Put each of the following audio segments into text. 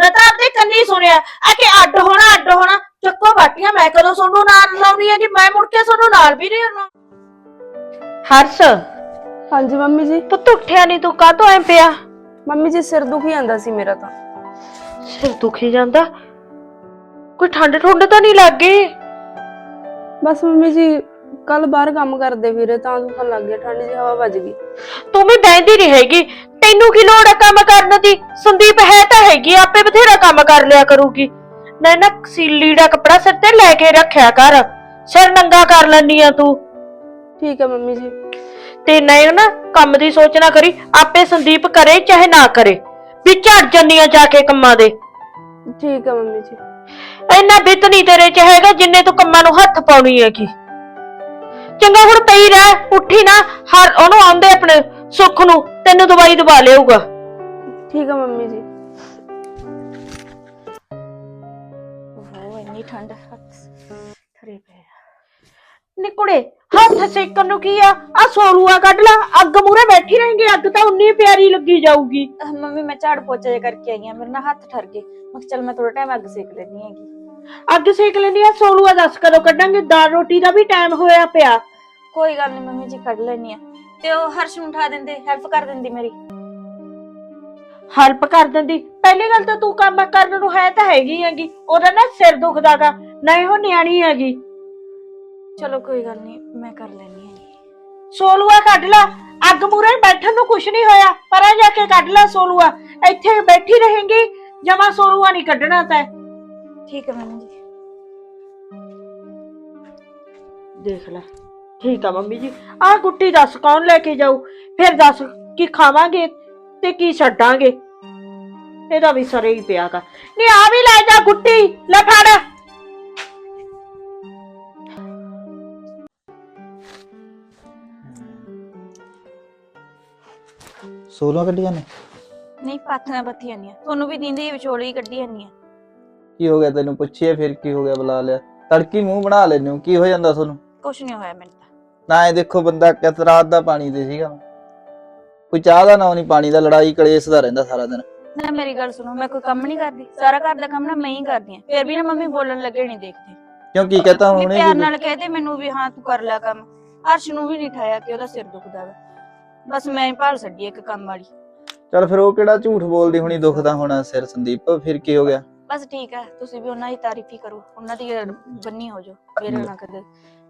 ਮੈਂ ਤਾਂ ਆਪਦੇ ਕੰਨੀ ਸੁਣਿਆ ਆ ਕਿ ਅੱਡ ਹੋਣਾ ਅੱਡ ਹੋਣਾ। ਚੱਕੋ ਬਾਟੀਆਂ ਮੈਂ ਕਦੋਂ ਤੁਹਾਨੂੰ ਨਾਲ ਲਾਉਣੀ ਹੈ ਜੀ ਮੈਂ ਮੁੜ ਕੇ ਤੁਹਾਨੂੰ ਨਾਲ ਵੀ ਨਹੀਂ ਲਾਉਣਾ ਹਰਸ। ਹਾਂਜੀ ਮੰਮੀ ਜੀ। ਪੁੱਤ ਉੱਠਿਆ ਨਹੀਂ ਤੂੰ ਕਾਹਤੋਂ ਐ ਪਿਆ? ਮੰਮੀ ਜੀ ਸਿਰ ਦੁਖੀ ਜਾਂਦਾ ਸੀ ਮੇਰਾ ਤਾਂ। ਸਿਰ ਦੁਖੀ ਜਾਂਦਾ? ਕੋਈ ਠੰਡ ਠੁੰਡ ਤਾਂ ਨਹੀਂ ਲੱਗ ਗਈ? ਬਸ ਮੰਮੀ ਜੀ ਕੱਲ ਬਾਹਰ ਕੰਮ ਕਰਦੇ ਫਿਰੇ ਤਾਂ ਦੁਖਣ ਲੱਗ ਗਿਆ ਠੰਡ ਦੀ ਹਵਾ ਵੱਜ ਗਈ। ਤੂੰ ਵੀ ਬਹਿੰਦੀ ਨਹੀਂ ਹੈਗੀ। ਤੈਨੂੰ ਕੀ ਲੋੜ ਹੈ ਕੰਮ ਕਰਨ ਦੀ? ਸੰਦੀਪ ਹੈ ਤਾਂ ਹੈਗੀ ਆਪੇ ਬਥੇਰਾ ਕੰਮ ਕਰ ਲਿਆ ਕਰੂਗੀ। ਨਾ ਨਾ ਸੀਲੀ ਦਾ ਕੱਪੜਾ ਸਿਰ ਤੇ ਲੈ ਕੇ ਰੱਖਿਆ ਕਰ। ਸਿਰ ਨੰਗਾ ਕਰ ਲੈਣੀ ਆ ਤੂੰ। ਠੀਕ ਹੈ ਮੰਮੀ ਜੀ। ਤੇ ਨਹੀਂ ਨਾ ਕੰਮ ਦੀ ਸੋਚ ਨਾ ਕਰੀ ਆਪੇ ਸੰਦੀਪ ਕਰੇ ਚਾਹੇ ਨਾ ਕਰੇ। ਵੀ ਝੜ ਜੰਨੀਆਂ ਜਾ ਕੇ ਕੰਮਾਂ ਦੇ। ਠੀਕ ਹੈ ਮੰਮੀ ਜੀ। ਇੰਨਾ ਬਿੱਤ ਨਹੀਂ ਤੇਰੇ ਚ ਹੈਗਾ ਜਿੰਨੇ ਤੂੰ ਕੰਮਾਂ ਨੂੰ ਹੱਥ ਪਾਉਣੀ ਹੈਗੀ। ਚੰਗਾ ਹੁਣ ਪਈ ਰਹਿ ਉੱਠੀ ਨਾ ਹਰ ਉਹਨੂੰ ਆਉਂਦੇ ਆਪਣੇ ਸੁੱਖ ਨੂੰ। ਤੈਨੂੰ ਦਵਾਈ ਦਵਾ ਲਿਆਊਗਾ। ਠੀਕ ਹੈ ਮੰਮੀ ਜੀ। ਉਹ ਇੰਨੀ ਠੰਡ ਹੱਥ ਥਰੇ ਪਿਆ ਨੀ ਕੁੜੇ ਹੱਥ ਸੇਕਣ ਨੂੰ ਕੀ ਆ? ਆ ਸੋਲੂਆ ਕੱਢ ਲਾ ਅੱਗ ਮੂਰੇ ਬੈਠੀ ਰਹੇਂਗੀ ਅੱਗ ਤਾਂ ਉਨੀ ਪਿਆਰੀ ਲੱਗੀ ਜਾਊਗੀ। ਅਹ ਮੰਮੀ ਮੈਂ ਝਾੜ ਪੋਚਾ ਜਿਹਾ ਕਰਕੇ ਆਈ ਆ ਮੇਰੇ ਨਾਲ ਹੱਥ ਠਰ ਗਏ। ਮੈਂ ਕਿਹਾ ਚੱਲ ਮੈਂ ਥੋੜਾ ਟਾਈਮ ਅੱਗ ਸੇਕ ਲੈਣੀ ਹੈਗੀ। ਅੱਗ ਸੇਕ ਲੈਂਦੀ ਆ ਸੋਲੂਆ ਦੱਸ ਕਦੋਂ ਕੱਢਾਂਗੇ? ਦਾਲ ਰੋਟੀ ਦਾ ਵੀ ਟਾਈਮ ਹੋਇਆ ਪਿਆ। ਕੋਈ ਗੱਲ ਨਹੀਂ ਮੰਮੀ ਜੀ ਕੱਢ ਲੈਣੀ ਆ। ਤੇ ਉਹ ਹਰਸ਼ ਨੂੰ ਉਠਾ ਦਿੰਦੇ ਹੈਲਪ ਕਰ ਦਿੰਦੀ ਮੇਰੀ। ਹੈਲਪ ਕਰ ਦਿੰਦੀ? ਪਹਿਲੀ ਗੱਲ ਤਾਂ ਤੂੰ ਕੰਮ ਕਰਨ ਨੂੰ ਹੈ ਤਾਂ ਹੈਗੀ ਹੈਗੀ ਉਹਦਾ ਨਾ ਸਿਰ ਦੁਖਦਾਗਾ ਨਹੀਂ ਉਹ ਨਿਆਣੀ ਹੈਗੀ। ਚਲੋ ਕੋਈ ਗੱਲ ਨਹੀਂ ਮੈਂ ਕਰ ਲੈਣੀ ਹੈਗੀ ਸੋਲੂਆ ਕੱਢ ਲਾ ਅੱਗ ਮੂਰੇ ਬੈਠਣ ਨੂੰ ਕੁਛ ਨਹੀਂ ਹੋਇਆ ਪਰਾਂ ਜਾ ਕੇ ਕੱਢ ਲਾ ਸੋਲੂਆ ਇੱਥੇ ਬੈਠੀ ਰਹੇਂਗੀ ਜਮਾ ਸੋਲੂਆ ਨਹੀਂ ਕੱਢਣਾ ਤੈ। ਠੀਕ ਹੈ ਮੰਮੀ ਜੀ। ਦੇਖ ਲੈ। ਠੀਕ ਆ ਮੰਮੀ ਜੀ। ਆਹ ਗੁੱਟੀ ਦੱਸ ਕੌਣ ਲੈ ਕੇ ਜਾਊ? ਫਿਰ ਦੱਸ ਕੀ ਖਾਵਾਂਗੇ ਤੇ ਕੀ ਛੱਡਾਂਗੇ? ਇਹਦਾ ਵੀ ਸਰੇ ਹੀ ਪਿਆਗਾ ਨਹੀਂ ਆ ਵੀ ਲੈ ਜਾ ਗੁੱਟੀ ਲੈ ਫੜ। ਸੋਲਾਂ ਕੱਢੀਆਂ ਨੇ ਨਹੀਂ ਪਾਥੀਆਂ ਬੱਥੀਆਂ ਨਹੀਂ ਤੁਹਾਨੂੰ ਵੀ ਦਿੰਦੀ ਵਿਚੋਲੀ ਕੱਢੀ ਜਾਂਦੀ ਆ। ਕੀ ਹੋ ਗਿਆ ਤੈਨੂੰ? ਪੁੱਛਿਆ ਫਿਰ ਕੀ ਹੋ ਗਿਆ ਬੁਲਾ ਲਿਆ। ਤੜਕੀ ਮੂੰਹ ਬਣਾ ਲੈਨੇ ਹੋ। ਕੀ ਹੋ ਜਾਂਦਾ ਤੁਹਾਨੂੰ? ਕੁਛ ਨਹੀਂ ਹੋਇਆ ਮੈਨੂੰ। ਨਾ ਇਹ ਦੇਖੋ ਬੰਦਾ ਕਿਸ ਰਾਤ ਦਾ ਪਾਣੀ ਦੇ ਸੀਗਾ। ਕੋਈ ਚਾਹ ਦਾ ਨਾ ਨਹੀਂ ਪਾਣੀ ਦਾ ਲੜਾਈ ਕਲੇਸ਼ ਦਾ ਰਹਿੰਦਾ ਸਾਰਾ ਦਿਨ। ਨਾ ਮੇਰੀ ਗੱਲ ਸੁਣੋ ਮੈਂ ਕੋਈ ਕੰਮ ਨਹੀਂ ਕਰਦੀ। ਸਾਰਾ ਘਰ ਦਾ ਕੰਮ ਨਾ ਮੈਂ ਹੀ ਕਰਦੀ ਆ ਫਿਰ ਵੀ ਨਾ ਮੰਮੀ ਬੋਲਣ ਲੱਗੇ ਨਹੀਂ ਦੇਖਦੇ। ਕਿਉਂ ਕੀ ਕਹਤਾ ਹੁਣੇ ਪਿਆਰ ਨਾਲ ਕਹਦੇ ਮੈਨੂੰ ਵੀ ਹਾਂ ਤੂੰ ਕਰ ਲੈ ਕੰਮ। ਹਰਸ਼ ਨੂੰ ਵੀ ਨਹੀਂ ਠਾਇਆ ਕਿ ਉਹਦਾ ਸਿਰ ਦੁਖਦਾ ਵਾ। ਬਸ ਮੈਂ ਹੀ ਭਾਲ ਛੱਡੀ ਇੱਕ ਕੰਮ ਵਾਲੀ। ਚਲ ਫਿਰ ਉਹ ਕਿਹੜਾ ਝੂਠ ਬੋਲਦੀ ਹੋਣੀ ਦੁਖਦਾ ਹੋਣਾ ਸਿਰ ਸੰਦੀਪ? ਫਿਰ ਕੀ ਹੋ ਗਿਆ? ਬਸ ਠੀਕ ਹੈ ਤੁਸੀਂ ਵੀ ਉਹਨਾਂ ਦੀ ਤਾਰੀਫ ਹੀ ਕਰੋ ਉਹਨਾਂ ਦੀ ਬੰਨੀ ਹੋ ਜਾਓ ਮੇਰੇ ਨਾਲ ਕਦੇ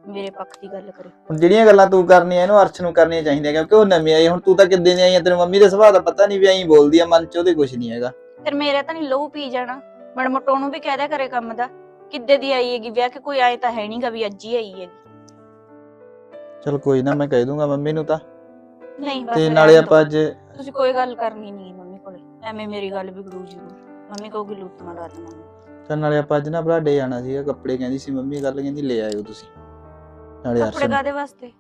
ਮੇਰੇ ਪੱਖ ਦੀ ਗੱਲ ਕਰੋ। ਹੁਣ ਜਿਹੜੀਆਂ ਗੱਲਾਂ ਤੂੰ ਕਰਨੀਆਂ ਇਹਨੂੰ ਅਰਸ਼ ਨੂੰ ਕਰਨੀਆਂ ਚਾਹੀਦੀਆਂ ਕਿਉਂਕਿ ਉਹ ਨਵੀਂ ਆਈ ਹੁਣ ਤੂੰ ਤਾਂ ਕਿੱਦਾਂ ਦੀ ਆਈ ਆ ਤੈਨੂੰ ਮੰਮੀ ਦੇ ਸੁਭਾਅ ਦਾ ਪਤਾ ਨਹੀਂ ਵੀ ਐਂ ਬੋਲਦੀ ਆ ਮਨ ਚ ਉਹਦੇ ਕੁਝ ਨਹੀਂ ਹੈਗਾ। ਫਿਰ ਮੇਰੇ ਤਾਂ ਨਹੀਂ ਲਹੂ ਪੀ ਜਾਣਾ ਮੜ ਮਟੋ ਨੂੰ ਵੀ ਕਹਿ ਦਿਆ ਕਰੇ ਕੰਮ ਦਾ ਕਿੱਦੇ ਦੀ ਆਈ ਹੈਗੀ ਵਿਆਹ ਕੇ ਕੋਈ ਆਏ ਤਾਂ ਹੈ ਨਹੀਂਗਾ ਵੀ ਅੱਜ ਹੀ ਆਈ ਹੈਗੀ। ਚਲ ਕੋਈ ਨਾ ਮੈਂ ਕਹਿ ਦੂੰਗਾ ਮੰਮੀ ਨੂੰ ਤਾਂ। ਨਹੀਂ ਬਸ ਤੇ ਰਹਿਣ ਨਾਲੇ ਦਿਓ। ਆਪਾਂ ਅੱਜ ਤੁਸੀਂ ਕੋਈ ਗੱਲ ਕਰਨੀ ਨਹੀਂ ਮੰਮੀ ਕੋਲੇ ਐਵੇਂ ਮੇਰੀ ਗੱਲ ਵਿਗੜੂ ਜ਼ਰੂਰ। ਮੰਮੀ ਕਹੂਗੀ ਲੂਤਮਾ ਲਾ ਦੇਣਾ ਚੱਲ ਨਾਲੇ ਆਪਾਂ ਅੱਜ ਨਾ ਬਰਾਡੇ ਜਾਣਾ ਸੀਗਾ ਕੱਪੜੇ ਕਹਿੰਦੀ ਸੀ ਮੰਮੀ ਗੱਲ ਕਹਿੰਦੀ ਲੈ ਆਇਓ ਤੁਸੀਂ। ਨਾਲੇ ਕੱਪੜੇ ਨੂੰ। ਕਾਦੇ ਵਾਸਤੇ?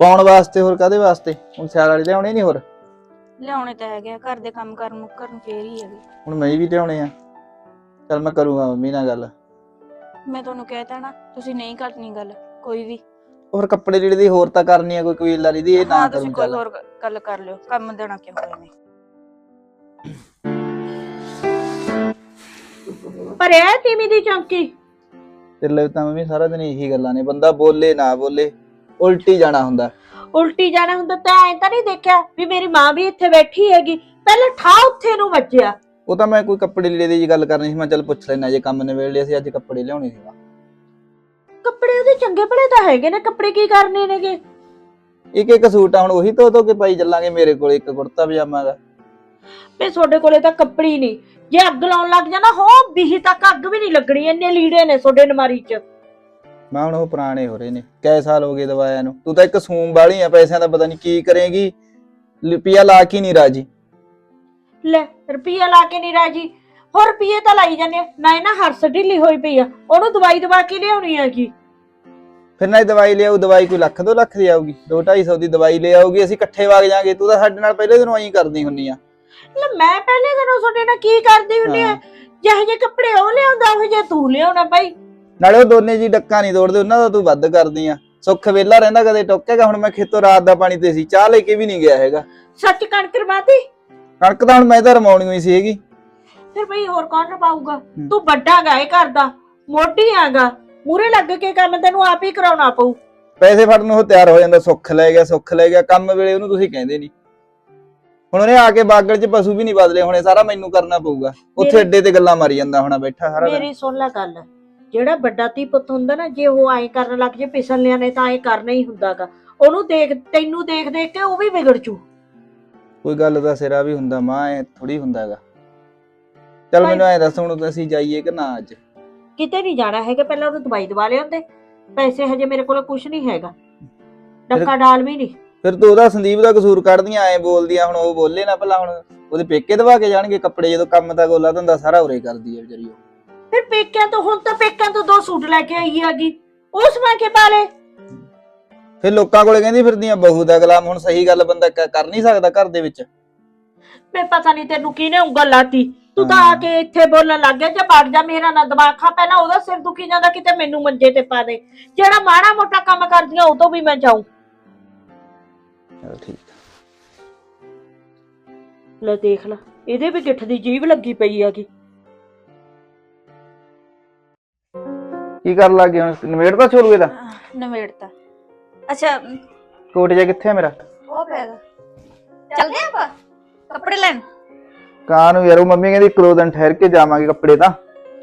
ਪਾਉਣ ਵਾਸਤੇ ਹੋਰ ਕਾਦੇ ਵਾਸਤੇ? ਹੁਣ ਸਿਆਲ ਵਾਲੇ ਲਿਆਉਣੇ ਨਹੀਂ ਹੋਰ? ਲਿਆਉਣੇ ਤਾਂ ਹੈਗੇ ਆ, ਘਰ ਦੇ ਕੰਮ ਕਰਨ ਮੁੱਕਰਨ ਫੇਰ ਹੀ ਹੈਗੇ। ਹੁਣ ਮੈਂ ਵੀ ਲਿਆਉਣੇ ਆ। ਚਲ ਮੈਂ ਕਰੂੰਗਾ ਮੰਮੀ ਨਾਲ ਗੱਲ। ਮੈਂ ਤੁਹਾਨੂੰ ਕਹਿਤਾ ਨਾ ਤੁਸੀਂ ਨਹੀਂ ਕਰਨੀ ਗੱਲ ਕੋਈ ਵੀ। ਹੋਰ ਕੱਪੜੇ ਜਿਹੜੇ ਦੀ ਹੋਰ ਤਾਂ ਕਰਨੀ ਆ ਕੋਈ ਕਬੀਲਦਾਰੀ ਦੀ ਇਹ ਨਾ ਹਾਂ ਕਰੂੰ ਤੁਸੀਂ ਕੋਈ ਚੱਲ। ਹੋਰ ਗੱਲ ਕਰ ਲਿਓ ਕੰਮ ਦੇਣਾ ਕਿਉਂ ਹੋਇਆ ਨੇ ਭਰਿਆ ਤੀਵੀਂ ਦੀ ਚੌਂਕੀ। ਤੇਰੇ ਲਈ ਤਾਂ ਮੰਮੀ ਸਾਰਾ ਦਿਨ ਇਹੀ ਗੱਲਾਂ ਨੇ। ਬੰਦਾ ਬੋਲੇ ਨਾ ਬੋਲੇ ਉਲਟੀ ਜਾਣਾ ਹੁੰਦਾ। ਉਲਟੀ ਜਾਣਾ ਹੁੰਦਾ ਤਾਂ ਐ ਤਾਂ ਨਹੀਂ ਦੇਖਿਆ ਵੀ ਮੇਰੀ ਮਾਂ ਵੀ ਇੱਥੇ ਬੈਠੀ ਹੈਗੀ। ਪਹਿਲੇ ਠਾ ਉੱਥੇ ਨੂੰ ਵੱਜਿਆ। ਉਹ ਤਾਂ ਮੈਂ ਕੋਈ ਕੱਪੜੇ ਲੀੜੇ ਦੀ ਜੀ ਗੱਲ ਕਰਨੀ ਸੀ ਮੈਂ ਚੱਲ ਪੁੱਛ ਲੈਣਾ ਜੇ ਕੰਮ ਨਿਬੇੜ ਲਿਆ ਸੀ ਅੱਜ ਕੱਪੜੇ ਲਿਆਉਣੇ ਸੀਗਾ ਕੱਪੜੇ ਉਹਦੇ ਚੰਗੇ ਭਲੇ ਤਾਂ ਹੈਗੇ ਨੇ ਕੱਪੜੇ ਕੀ ਕਰਨੇ ਨੇਗੇ? ਇੱਕ ਇੱਕ ਸੂਟ ਆ ਹੁਣ ਉਹੀ ਧੋ ਧੋ ਕੇ ਪਾਈ ਚੱਲਾਂਗੇ ਮੇਰੇ ਕੋਲ ਇੱਕ ਕੁੜਤਾ ਪਜਾਮਾ ਦਾ। ਵੀ ਤੁਹਾਡੇ ਕੋਲੇ ਤਾਂ ਕੱਪੜੇ ਹੀ ਨਹੀਂ। ਜੇ ਅੱਗ ਲਾਉਣ ਲੱਗ ਜਾਣਾ ਹੋ ਬੀਹੀ ਤੱਕ ਅੱਗ ਵੀ ਨਹੀਂ ਲੱਗਣੀ ਇੰਨੇ ਲੀੜੇ ਨੇ ਤੁਹਾਡੇ ਨਮਾਰੀ 'ਚ। ਮੈਂ ਹੁਣ ਉਹ ਪੁਰਾਣੇ ਹੋ ਰਹੇ ਨੇ ਕੈ ਸਾਲ ਹੋ ਗਏ ਦਵਾਇਆ ਨੂੰ। ਤੂੰ ਤਾਂ ਇੱਕ ਸੂਮ ਵਾਲੀ ਆ ਪੈਸਿਆਂ ਦਾ ਪਤਾ ਨਹੀਂ ਕੀ ਕਰੇਗੀ। ਲਿਪੀਆ ਲਾ ਕੇ ਨਹੀਂ ਰਾਜੀ। ਲੈ ਰੁਪਈਆ ਲਾ ਕੇ ਨਹੀਂ ਰਾਜੀ। ਹੋਰ ਰੁਪਈਏ ਤਾਂ ਲਾਈ ਜਾਂਦੇ ਆ। ਨਾ ਇਹ ਨਾ ਹਰਸ ਢਿੱਲੀ ਹੋਈ ਪਈ ਆ। ਉਹਨੂੰ ਦਵਾਈ ਦਵਾ ਕੇ ਲਿਆਉਣੀ ਹੈਗੀ। ਫਿਰ ਨਾ ਇਹ ਦਵਾਈ ਲਿਆਉ ਦਵਾਈ ਕੋਈ ਲੱਖ ਦੋ ਲੱਖ ਦੀ ਆਊਗੀ। 2 250 ਦੀ ਦਵਾਈ ਲੈ ਆਊਗੀ ਅਸੀਂ ਇਕੱਠੇ ਵਗ ਜਾਾਂਗੇ। ਤੂੰ ਤਾਂ ਸਾਡੇ ਨਾਲ ਪਹਿਲੇ ਦਿਨੋਂ ਐਂ ਕਰਦੀ ਹੁੰਨੀ ਆ। ਲੈ ਮੈਂ ਪਹਿਲੇ ਦਿਨੋਂ ਤੁਹਾਡੇ ਨਾਲ ਕੀ ਕਰਦੀ ਹੁੰਦੀ ਆ? ਹਾਂ। ਜਿਹੇ ਜਿਹੇ ਕੱਪੜੇ ਉਹ ਲਿਆਉਂਦਾ ਉਹ ਜੇ ਤੂੰ ਲਿਆਉਣਾ ਬਾਈ। ਨਾਲੇ ਉਹ ਦੋਨੇ ਜੀ ਡੱਕਾ ਨਹੀਂ ਤੋੜਦੇ ਉਹਨਾਂ ਦਾ ਤੂੰ ਵੱਧ ਕਰਦੀ ਆ। ਸੁੱਖ ਵੇਲਾ ਰਹਿੰਦਾ ਕਦੇ ਟੋਕੇਗਾ ਹੁਣ ਮੈਂ ਖੇਤੋਂ ਰਾਤ ਦਾ ਪਾਣੀ ਤੇ ਸੀ ਚਾਹ ਲੈ ਕੇ ਵੀ ਨਹੀਂ ਗਿਆ ਹੈਗਾ। ਸੱਚ ਕਣਕ ਰਵਾਤੀ? ਕਣਕ ਤਾਂ ਹੁਣ ਮੈਂ ਤਾਂ ਰਮਾਉਣੀ ਹੋਈ ਸੀ ਹੈਗੀ ਫਿਰ ਬਈ ਹੋਰ ਕੌਣ ਰਪਾਊਗਾ ਤੂੰ ਵੱਡਾ ਗਾ ਇਹ ਘਰ ਦਾ ਮੋਢੀ ਆਗਾ ਮੂਰੇ ਲੱਗ ਕੇ ਕੰਮ ਤੈਨੂੰ ਆਪ ਹੀ ਕਰਾਉਣਾ ਪਊ। ਪੈਸੇ ਫੜਨ ਨੂੰ ਉਹ ਤਿਆਰ ਹੋ ਜਾਂਦਾ ਸੁੱਖ ਲੈ ਗਿਆ ਸੁੱਖ ਲੈ ਗਿਆ ਕੰਮ ਵੇਲੇ ਉਹਨੂੰ ਤੁਸੀਂ ਕਹਿੰਦੇ ਨਹੀਂ। ਹੁਣ ਉਹਨੇ ਆ ਕੇ ਬਾਗੜ 'ਚ ਪਸ਼ੂ ਵੀ ਨਹੀਂ ਬਦਲੇ ਹੁਣੇ ਸਾਰਾ ਮੈਨੂੰ ਕਰਨਾ ਪਊਗਾ। ਉੱਥੇ ਅੱਡੇ ਤੇ ਗੱਲਾਂ ਮਾਰੀ ਜਾਂਦਾ ਹੋਣਾ ਬੈਠਾ ਸਾਰਾ ਦਿਨ। ਮੇਰੀ ਸੁਣ ਲੈ ਗੱਲ ਜਿਹੜਾ ਵੱਡਾ ਤੀ ਪੁੱਤ ਹੁੰਦਾ ਨਾ ਜੇ ਉਹ ਐਂ ਕਰਨ ਲੱਗ ਜੇ ਪਿਸਲਿਆਂ ਨੇ ਤਾਂ ਐਂ ਕਰਨਾ ਹੀ ਹੁੰਦਾਗਾ। ਉਹਨੂੰ ਦੇਖ ਤੈਨੂੰ ਦੇਖ ਦੇਖ ਕੇ ਉਹ ਵੀ ਵਿਗੜ ਚੂ ਕੋਈ ਗੱਲ ਦਾ ਸਿਰਾ ਵੀ ਹੁੰਦਾ ਮਾਂ ਐ ਥੋੜੀ ਹੁੰਦਾ ਹੈਗਾ ਚੱਲ ਭਾਈ- ਮੈਨੂੰ ਐ ਦੱਸ ਹੁਣ ਅਸੀਂ ਜਾਈਏ ਕਿ ਨਾ ਅੱਜ? ਕਿਤੇ ਨਹੀਂ ਜਾਣਾ ਹੈਗਾ ਪਹਿਲਾਂ ਉਹਨੂੰ ਦਵਾਈ ਦਵਾ ਲਿਆਉਂਦੇ। ਪੈਸੇ ਹਜੇ ਮੇਰੇ ਕੋਲ ਕੁਝ ਨਹੀਂ ਹੈਗਾ। ਡੱਕਾ ਡਾਲ ਵੀ ਨਹੀਂ ਫਿਰ ਤੂੰ ਉਹਦਾ ਸੰਦੀਪ ਦਾ ਕਸੂਰ ਕੱਢਦੀਆਂ ਐ ਬੋਲਦੀਆਂ ਹੁਣ ਉਹ ਬੋਲੇ ਨਾ ਭਲਾ ਹੁਣ ਉਹਦੇ ਪੇਕੇ ਦਵਾ ਕੇ ਜਾਣਗੇ ਕੱਪੜੇ ਜਦੋਂ ਕੰਮ ਦਾ ਗੋਲਾ ਧੰਦਾ ਸਾਰਾ ਉਰੇ ਕਰਦੀ ਐ ਵਿਚਾਰੀ ਉਹ। ਫਿਰ ਪੇਕਿਆਂ ਤੋਂ ਹੁਣ ਤਾਂ ਪੇਕਿਆਂ ਤੋਂ ਦੋ ਸੂਟ ਲੈ ਕੇ ਆਈ ਹੈਗੀ। ਉਹ ਸਮਾ ਕੇ ਪਾ ਲੈ। ਫਿਰ ਲੋਕਾਂ ਕੋਲੇ ਕਹਿੰਦੀ ਫਿਰਦੀਆਂ ਬਹੂ ਦਾ ਗੁਲਾਮ ਹੁਣ ਸਹੀ ਗੱਲ ਬੰਦਾ ਕ- ਕਰ ਨਹੀਂ ਸਕਦਾ ਘਰ ਦੇ ਵਿੱਚ। ਮੈਂ ਪਤਾ ਨਹੀਂ ਤੈਨੂੰ ਕਿਹਨੇ ਉਂਗਲ ਲਾਤੀ। ਤੂੰ ਤਾਂ ਆ ਕੇ ਇੱਥੇ ਬੋਲਣ ਲੱਗ ਗਿਆ ਜੇ ਵੜ ਜਾ ਮੇਰਾ ਨਾ ਦਿਮਾਗ ਖਾ ਪਹਿਲਾਂ ਉਹਦਾ ਸਿਰ ਦੁਖੀ ਜਾਂਦਾ ਕਿਤੇ ਮੈਨੂੰ ਮੰਜੇ ਤੇ ਪਾ ਦੇ। ਜਿਹੜਾ ਮਾੜਾ ਮੋਟਾ ਕੰਮ ਕਰਦੀਆਂ ਉਹ ਤੋਂ ਵੀ ਮੈਂ ਜਾਊਂ। ਚਲੋ ਠੀਕ ਲੈ ਦੇਖ ਲੈ ਇਹਦੇ ਵੀ ਗਿੱਠ ਦੀ ਜੀਭ ਲੱਗੀ ਪਈ ਹੈਗੀ ਕੀ। ਕਰਨ ਲੱਗ ਗਿਆ ਨਵੇੜਦਾ ਛੋਲੂ ਇਹਦਾ? ਨਵੇੜਤਾ ਅੱਛਾ ਕੋਟ ਜਾ ਕਿੱਥੇ ਆ ਮੇਰਾ? ਉਹ ਪੈਗਾ ਚੱਲਦੇ ਆਪਾਂ? ਕੱਪੜੇ ਲੈਣ? ਕਾਂ ਨੂੰ ਯਾਰ ਉਹ ਮੰਮੀ ਕਹਿੰਦੀ ਇੱਕ ਦੋ ਦਿਨ ਠਹਿਰ ਕੇ ਜਾਵਾਂਗੇ ਕੱਪੜੇ ਤਾਂ।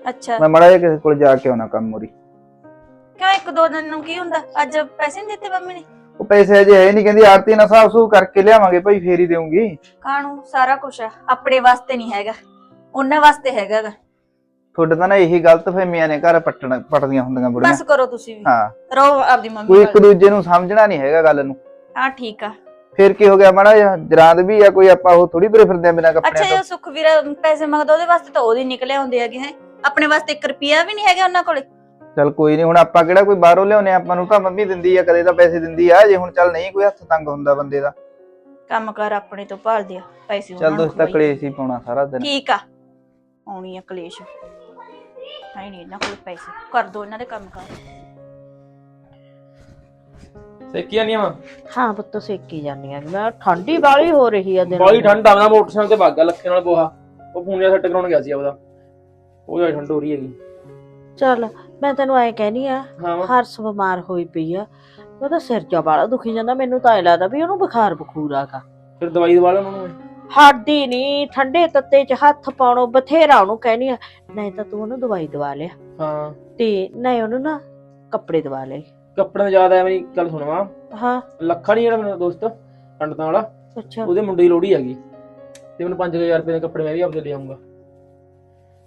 ਅੱਛਾ। ਮੈਂ ਮੜਾ ਜਿਹਾ ਕਿਸੇ ਕੋਲ ਜਾ ਕੇ ਆਉਣਾ ਕੰਮ ਮੋਰੀ ਕਿਉਂ ਇੱਕ ਦੋ ਦਿਨ ਨੂੰ ਕੀ ਹੁੰਦਾ? ਅੱਜ ਪੈਸੇ ਨਹੀਂ ਦਿੱਤੇ ਮੰਮੀ ਨੇ? ਉਹ ਪੈਸੇ ਅਜੇ ਹੈ ਨਹੀਂ ਕਹਿੰਦੀ ਆਰਤੀ ਨਾਲ ਹਿਸਾਬ ਸੂ ਕਰਕੇ ਲਿਆਵਾਂਗੇ ਭਾਈ ਫੇਰ ਹੀ ਦੇਉਂਗੀ ਕਾਣੂ ਸਾਰਾ ਕੁਝ ਆ ਆਪਣੇ ਵਾਸਤੇ ਨਹੀਂ ਹੈਗਾ ਉਹਨਾਂ ਵਾਸਤੇ ਹੈਗਾ ਗਾ। ਤੁਹਾਡੇ ਤਾਂ ਨਾ ਇਹੀ ਗਲਤ ਫਹਿਮੀਆਂ ਨੇ ਘਰ ਪੱਟਣ ਪੱਟਦੀਆਂ ਹੁੰਦੀਆਂ ਬੁੜੀਆਂ। ਬਸ ਕਰੋ ਤੁਸੀਂ ਵੀ। ਹਾਂ। ਰਹੋ ਆਪਦੀ ਮੰਮੀ ਕੋਈ ਨਾਲ ਇੱਕ ਦੂਜੇ ਨੂੰ ਸਮਝਣਾ ਨਹੀਂ ਹੈਗਾ ਗੱਲ ਨੂੰ। ਹਾਂ ਠੀਕ ਆ। ਫੇਰ ਕੀ ਹੋ ਗਿਆ ਮਾੜਾ ਜਿਹਾ? ਜਰਾਂਦ ਵੀ ਆ ਕੋਈ ਆਪਾਂ ਉਹ ਥੋੜੀ ਤੁਰੇ ਫਿਰਦੇ ਆ ਬਿਨਾਂ ਅੱਛਾ ਕੱਪੜਿਆਂ ਜੇ ਤੋਂ। ਸੁਖਵੀਰ ਪੈਸੇ ਮੰਗਦਾ ਉਹਦੇ ਵਾਸਤੇ ਤਾਂ ਉਹਦੇ ਨਿਕਲੇ ਆਉਂਦੇ ਹੈਗੇ ਹੈ। ਆਪਣੇ ਵਾਸਤੇ 1 ਰੁਪਿਆ ਵੀ ਨਹੀਂ ਹੈਗਾ ਉਹਨਾਂ ਕੋਲੇ। ਚੱਲ ਕੋਈ ਨਹੀਂ ਹੁਣ ਆਪਾਂ ਕਿਹੜਾ ਕੋਈ ਬਾਹਰੋਂ ਲਿਆਉਨੇ ਆਪਾਂ ਨੂੰ ਤਾਂ ਮੰਮੀ ਦਿੰਦੀ ਆ ਕਦੇ ਤਾਂ ਪੈਸੇ ਦਿੰਦੀ ਆ। ਜੇ ਹੁਣ ਚੱਲ ਨਹੀਂ ਕੋਈ ਹੱਥ ਤੰਗ ਹੁੰਦਾ ਬੰਦੇ ਦਾ। ਕੰਮ ਕਰ ਆਪਣੇ ਤੋਂ ਭਾਲਦੇ ਆ ਪੈਸੇ ਚੱਲ ਉਹਨਾਂ ਨੂੰ ਦੋਸਤ ਤਾਂ ਖਵਾਈ। ਕਲੇਸ਼ ਹੀ ਪਾਉਣਾ ਸਾਰਾ ਦਿਨ। ਠੀਕ ਆ ਆਉਣੀ ਆ ਕਲੇਸ਼। ਹੈ ਨਹੀਂ ਇਹਨਾਂ ਕੋਲ ਪੈਸੇ ਕਰ ਦੋ ਇਹਨਾਂ ਦੇ ਕੰਮ ਕਰ। ਸੇਕੀਆਂ ਨਹੀਂ ਆ ਹਾਂ ਪੁੱਤ ਸੇਕੀ ਜਾਂਦੀਆਂ। ਮੈਂ ਠੰਡੀ ਵਾਲੀ ਹੋ ਰਹੀ ਆ ਦਿਨ ਬਾਲੀ ਠੰਡ ਆ ਮੈਂ ਮੋਟਰਸਾਈਕਲ ਤੇ ਭਾਗਾ ਲੱਖੇ ਨਾਲ ਬੋਹਾ। ਉਹ ਫੋਨ ਜਿਹਾ ਸੈੱਟ ਕਰਾਉਣ ਗਿਆ ਸੀ ਆਪਦਾ। ਉਹ ਜਿਹਾ ਠੰਡ ਹੋ ਰਹੀ ਹੈਗੀ। ਚੱਲ ਮੈਂ ਤੈਨੂੰ ਐ ਕਹਿਨੀ ਆ ਹਾਂ। ਹਰਸ ਬਿਮਾਰ ਹੋਈ ਪਈ ਆ। ਉਹਦਾ ਸਿਰ ਜਾ ਵਾਲਾ ਦੁਖੀ ਜਾਂਦਾ ਮੈਨੂੰ ਤਾਂ ਐ ਲੱਗਦਾ ਵੀ ਉਹਨੂੰ ਬੁਖਾਰ ਬਖੂਰ ਆਗਾ ਫਿਰ ਦਵਾਈ ਦਵਾ ਲਿਆ ਉਹਨਾਂ ਹੱਡੀ ਨਹੀਂ ਠੰਡੇ ਤੱਤੇ 'ਚ ਹੱਥ ਪਾਉਣੋ ਬਥੇਰਾ ਉਹਨੂੰ ਕਹਿਨੀ ਆ ਨਹੀਂ ਤਾਂ ਤੂੰ ਉਹਨੂੰ ਦਵਾਈ ਦਵਾ ਲਿਆ। ਹਾਂ। ਤੇ ਨਹੀਂ ਉਹਨੂੰ ਨਾ ਕੱਪੜੇ ਦਵਾ ਲੈ ਦਾ ਯਾਦ ਆਇਆ ਮੇਰੀ ਗੱਲ ਸੁਣਵਾ ਹਾਂ। ਲੱਖਾ ਨਹੀਂ ਜਿਹੜਾ ਮੇਰਾ ਦੋਸਤ ਪੰਡਤਾਂ ਵਾਲਾ। ਅੱਛਾ। ਉਹਦੇ ਮੁੰਡੇ ਦੀ ਲੋੜੀ ਹੈਗੀ ਤੇ ਮੈਨੂੰ 5000 ਰੁਪਏ ਦੇ ਕੱਪੜੇ ਮੈਂ ਵੀ ਆਪਦੇ ਲੈ ਆਉਂਗਾ